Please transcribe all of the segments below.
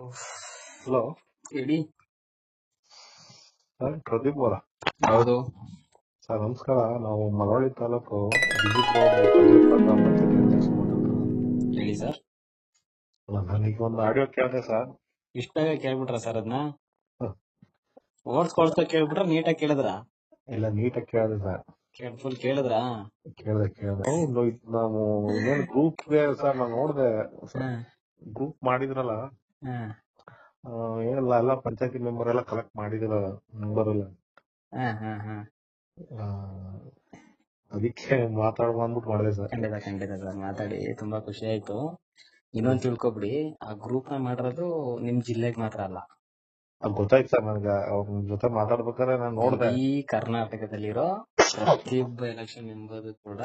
Hello ಹೇಳಿ. Sir Pradeep ಅವರ. ಹೌದು. ಸರ್ ನಮಸ್ಕಾರ. ನಾವು ಮಳವಳ್ಳಿ ತಾಲೂಕು. ಹೇಳಿ ಸರ್. ನನಗೆ ಒಂದು ಆಡಿಯೋ ಕೇಳಿದೆ ಸರ್. ಇಷ್ಟ ಬೇಗ ಕೇಳ್ಬಿಟ್ರ ಸರ್ ಅದನ್ನ ಓಡ್ಸ್ ಕೊಡ್ಸ್ತಾ ಕೇಳ್ಬಿಟ್ರ ನೀಟಾಗಿ ಕೇಳಿದ್ರ? ಇಲ್ಲ ನೀಟಾಗಿ ಕೇಳಿದೆ ಸರ್. ಕೇಳ್ ಫುಲ್ ಕೇಳಿದ್ರ? ಕೇಳಿದೆ ಕೇಳಿದೆ. ನಾವು ಇನ್ನೇನು ಗ್ರೂಪ್ ಸರ್ ನಾನು ನೋಡಿದೆ. ಗ್ರೂಪ್ ಮಾಡಿದ್ರಲ್ಲ ಆ, ಏನಿಲ್ಲ ಎಲ್ಲ ಪಂಚಾಯತಿ ಮೆಂಬರ್ ಎಲ್ಲ ಕಲೆಕ್ಟ್ ಮಾಡಿದಿರ ನಂಬರ್ ಎಲ್ಲ. ಆ, ಅದಕ್ಕೆ ಮಾತಾಡುವ ಅಂದ್ಬಿಟ್ಟು ಮಾಡಿದೆ ಸರ್. ಖಂಡಿತ ಖಂಡಿತ ಸರ್. ಮಾತಾಡಿ ತುಂಬಾ ಖುಷಿ ಆಯ್ತು. ಇನ್ನೊಂದ್ ತಿಳ್ಕೊಬಿಡಿ ಆ ಗ್ರೂಪ್ನ ಮಾಡಿರೋದು ನಿಮ್ ಜಿಲ್ಲೆಗ್ ಮಾತ್ರ ಅಲ್ಲ. ಅದು ಗೊತ್ತಾಯ್ತು ಸರ್ ನನಗೆ ಅವ್ರ ಜೊತೆ ಮಾತಾಡ್ಬೇಕಾದ್ರೆ ನಾನು ನೋಡ್ದೆ. ಈ ಕರ್ನಾಟಕದಲ್ಲಿರೋ ಪ್ರತಿಯೊಬ್ಬ ಎಲೆಕ್ಷನ್ ಮೆಂಬರ್ ಕೂಡ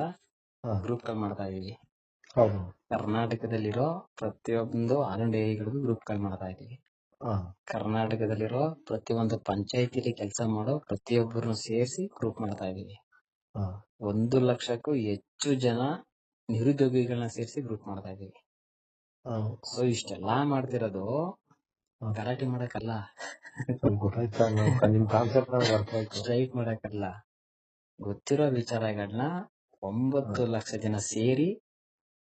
ಹಾ. ಗ್ರೂಪ್ ಕಾಲ್ ಮಾಡ್ತಾ ಇದೀವಿ. ಹೌದು. ಕರ್ನಾಟಕದಲ್ಲಿರೋ ಪ್ರತಿಯೊಂದು ಆಲ್ ಐಗಳಿಗೂ ಗ್ರೂಪ್ ಕಾಲ್ ಮಾಡ್ತಾ ಇದೀವಿ ಕರ್ನಾಟಕದಲ್ಲಿರೋ ಪ್ರತಿಯೊಂದು ಪಂಚಾಯತಿಲಿ ಕೆಲಸ ಮಾಡೋ ಪ್ರತಿಯೊಬ್ಬರನ್ನು ಸೇರಿಸಿ ಗ್ರೂಪ್ ಮಾಡ್ತಾ ಇದ್ದೀವಿ. ಒಂದು ಲಕ್ಷಕ್ಕೂ ಹೆಚ್ಚು ಜನ ನಿರುದ್ಯೋಗಿಗಳನ್ನ ಸೇರಿಸಿ ಗ್ರೂಪ್ ಮಾಡ್ತಾ ಇದೀವಿ ಹಾ ಸೊ ಇಷ್ಟೆಲ್ಲಾ ಮಾಡ್ತಿರೋದು. ಗಲಾಟೆ ಮಾಡಕ್ಕಲ್ಲ. ಸ್ಟ್ರೈಟ್ ಮಾಡಕ್ಕಲ್ಲ. ಗೊತ್ತಿರೋ ವಿಚಾರಗಳನ್ನ ಒಂಬತ್ತು ಲಕ್ಷ ಜನ ಸೇರಿ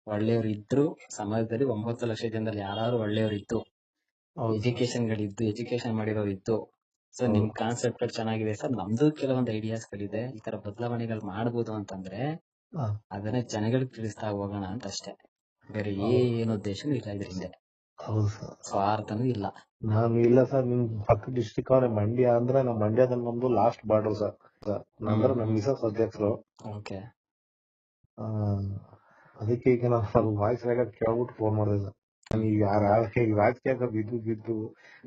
ಒಳ್ಳೆಯವರು ಇದ್ರು ಸಮಾಜದಲ್ಲಿ ಒಂಬತ್ತು ಲಕ್ಷ ಜನದಲ್ಲಿ ಯಾರು ಒಳ್ಳೆಯವರು ಇದ್ದು ಎಜುಕೇಶನ್ ಗಳಿದ್ದು ಎಜುಕೇಶನ್ ಮಾಡಿರೋರು ಇದ್ದು ಸೊ. ನಿಮ್ ಕಾನ್ಸೆಪ್ಟ್ ಚೆನ್ನಾಗಿದೆ. ಸರ್ ನಮ್ದು ಕೆಲವೊಂದು ಐಡಿಯಾಸ್ ಗಳಿದೆ. ಈ ತರ ಬದಲಾವಣೆಗಳು ಮಾಡಬಹುದು ಅಂತಂದ್ರೆ. ಅದನ್ನ ಜನಗಳಿಗೆ ತಿಳಿಸ್ತಾ ಹೋಗೋಣ ಅಂತ ಅಷ್ಟೇ. ಬೇರೆ. ಏನು ಉದ್ದೇಶ ಇಲ್ಲ ಇದ್ರಿಂದ ಹೌದು. ಸರ್. ಸ್ವಾರ್ಥನೂ ಇಲ್ಲ. ನಾನು ಇಲ್ಲ ಸರ್ ನಿಮ್ ಪಕ್ಕ ಡಿಸ್ಟಿಕ್ ಅವ್ರೆ ಮಂಡ್ಯ ಅಂದ್ರೆ ನಮ್ ಮಂಡ್ಯದಲ್ಲಿ ನಮ್ದು ಲಾಸ್ಟ್ ಬಾರ್ಡರ್ ಸರ್. ಅಂದ್ರೆ ನಮ್ಮ ಮಿಸಸ್ ಅಧ್ಯಕ್ಷರು. ಓಕೆ ಅದಕ್ಕೆ ಈಗ ನಾನು ವಾಯ್ಸ್ ರೆಕಾರ್ಡ್ ಕೇಳ್ಬಿಟ್ಟು ಫೋನ್ ಮಾಡಿದೆ ನಾನು ಈಗ ಯಾರ ಈಗ ರಾಜಕೀಯ ಬಿದ್ದು ಬಿದ್ದು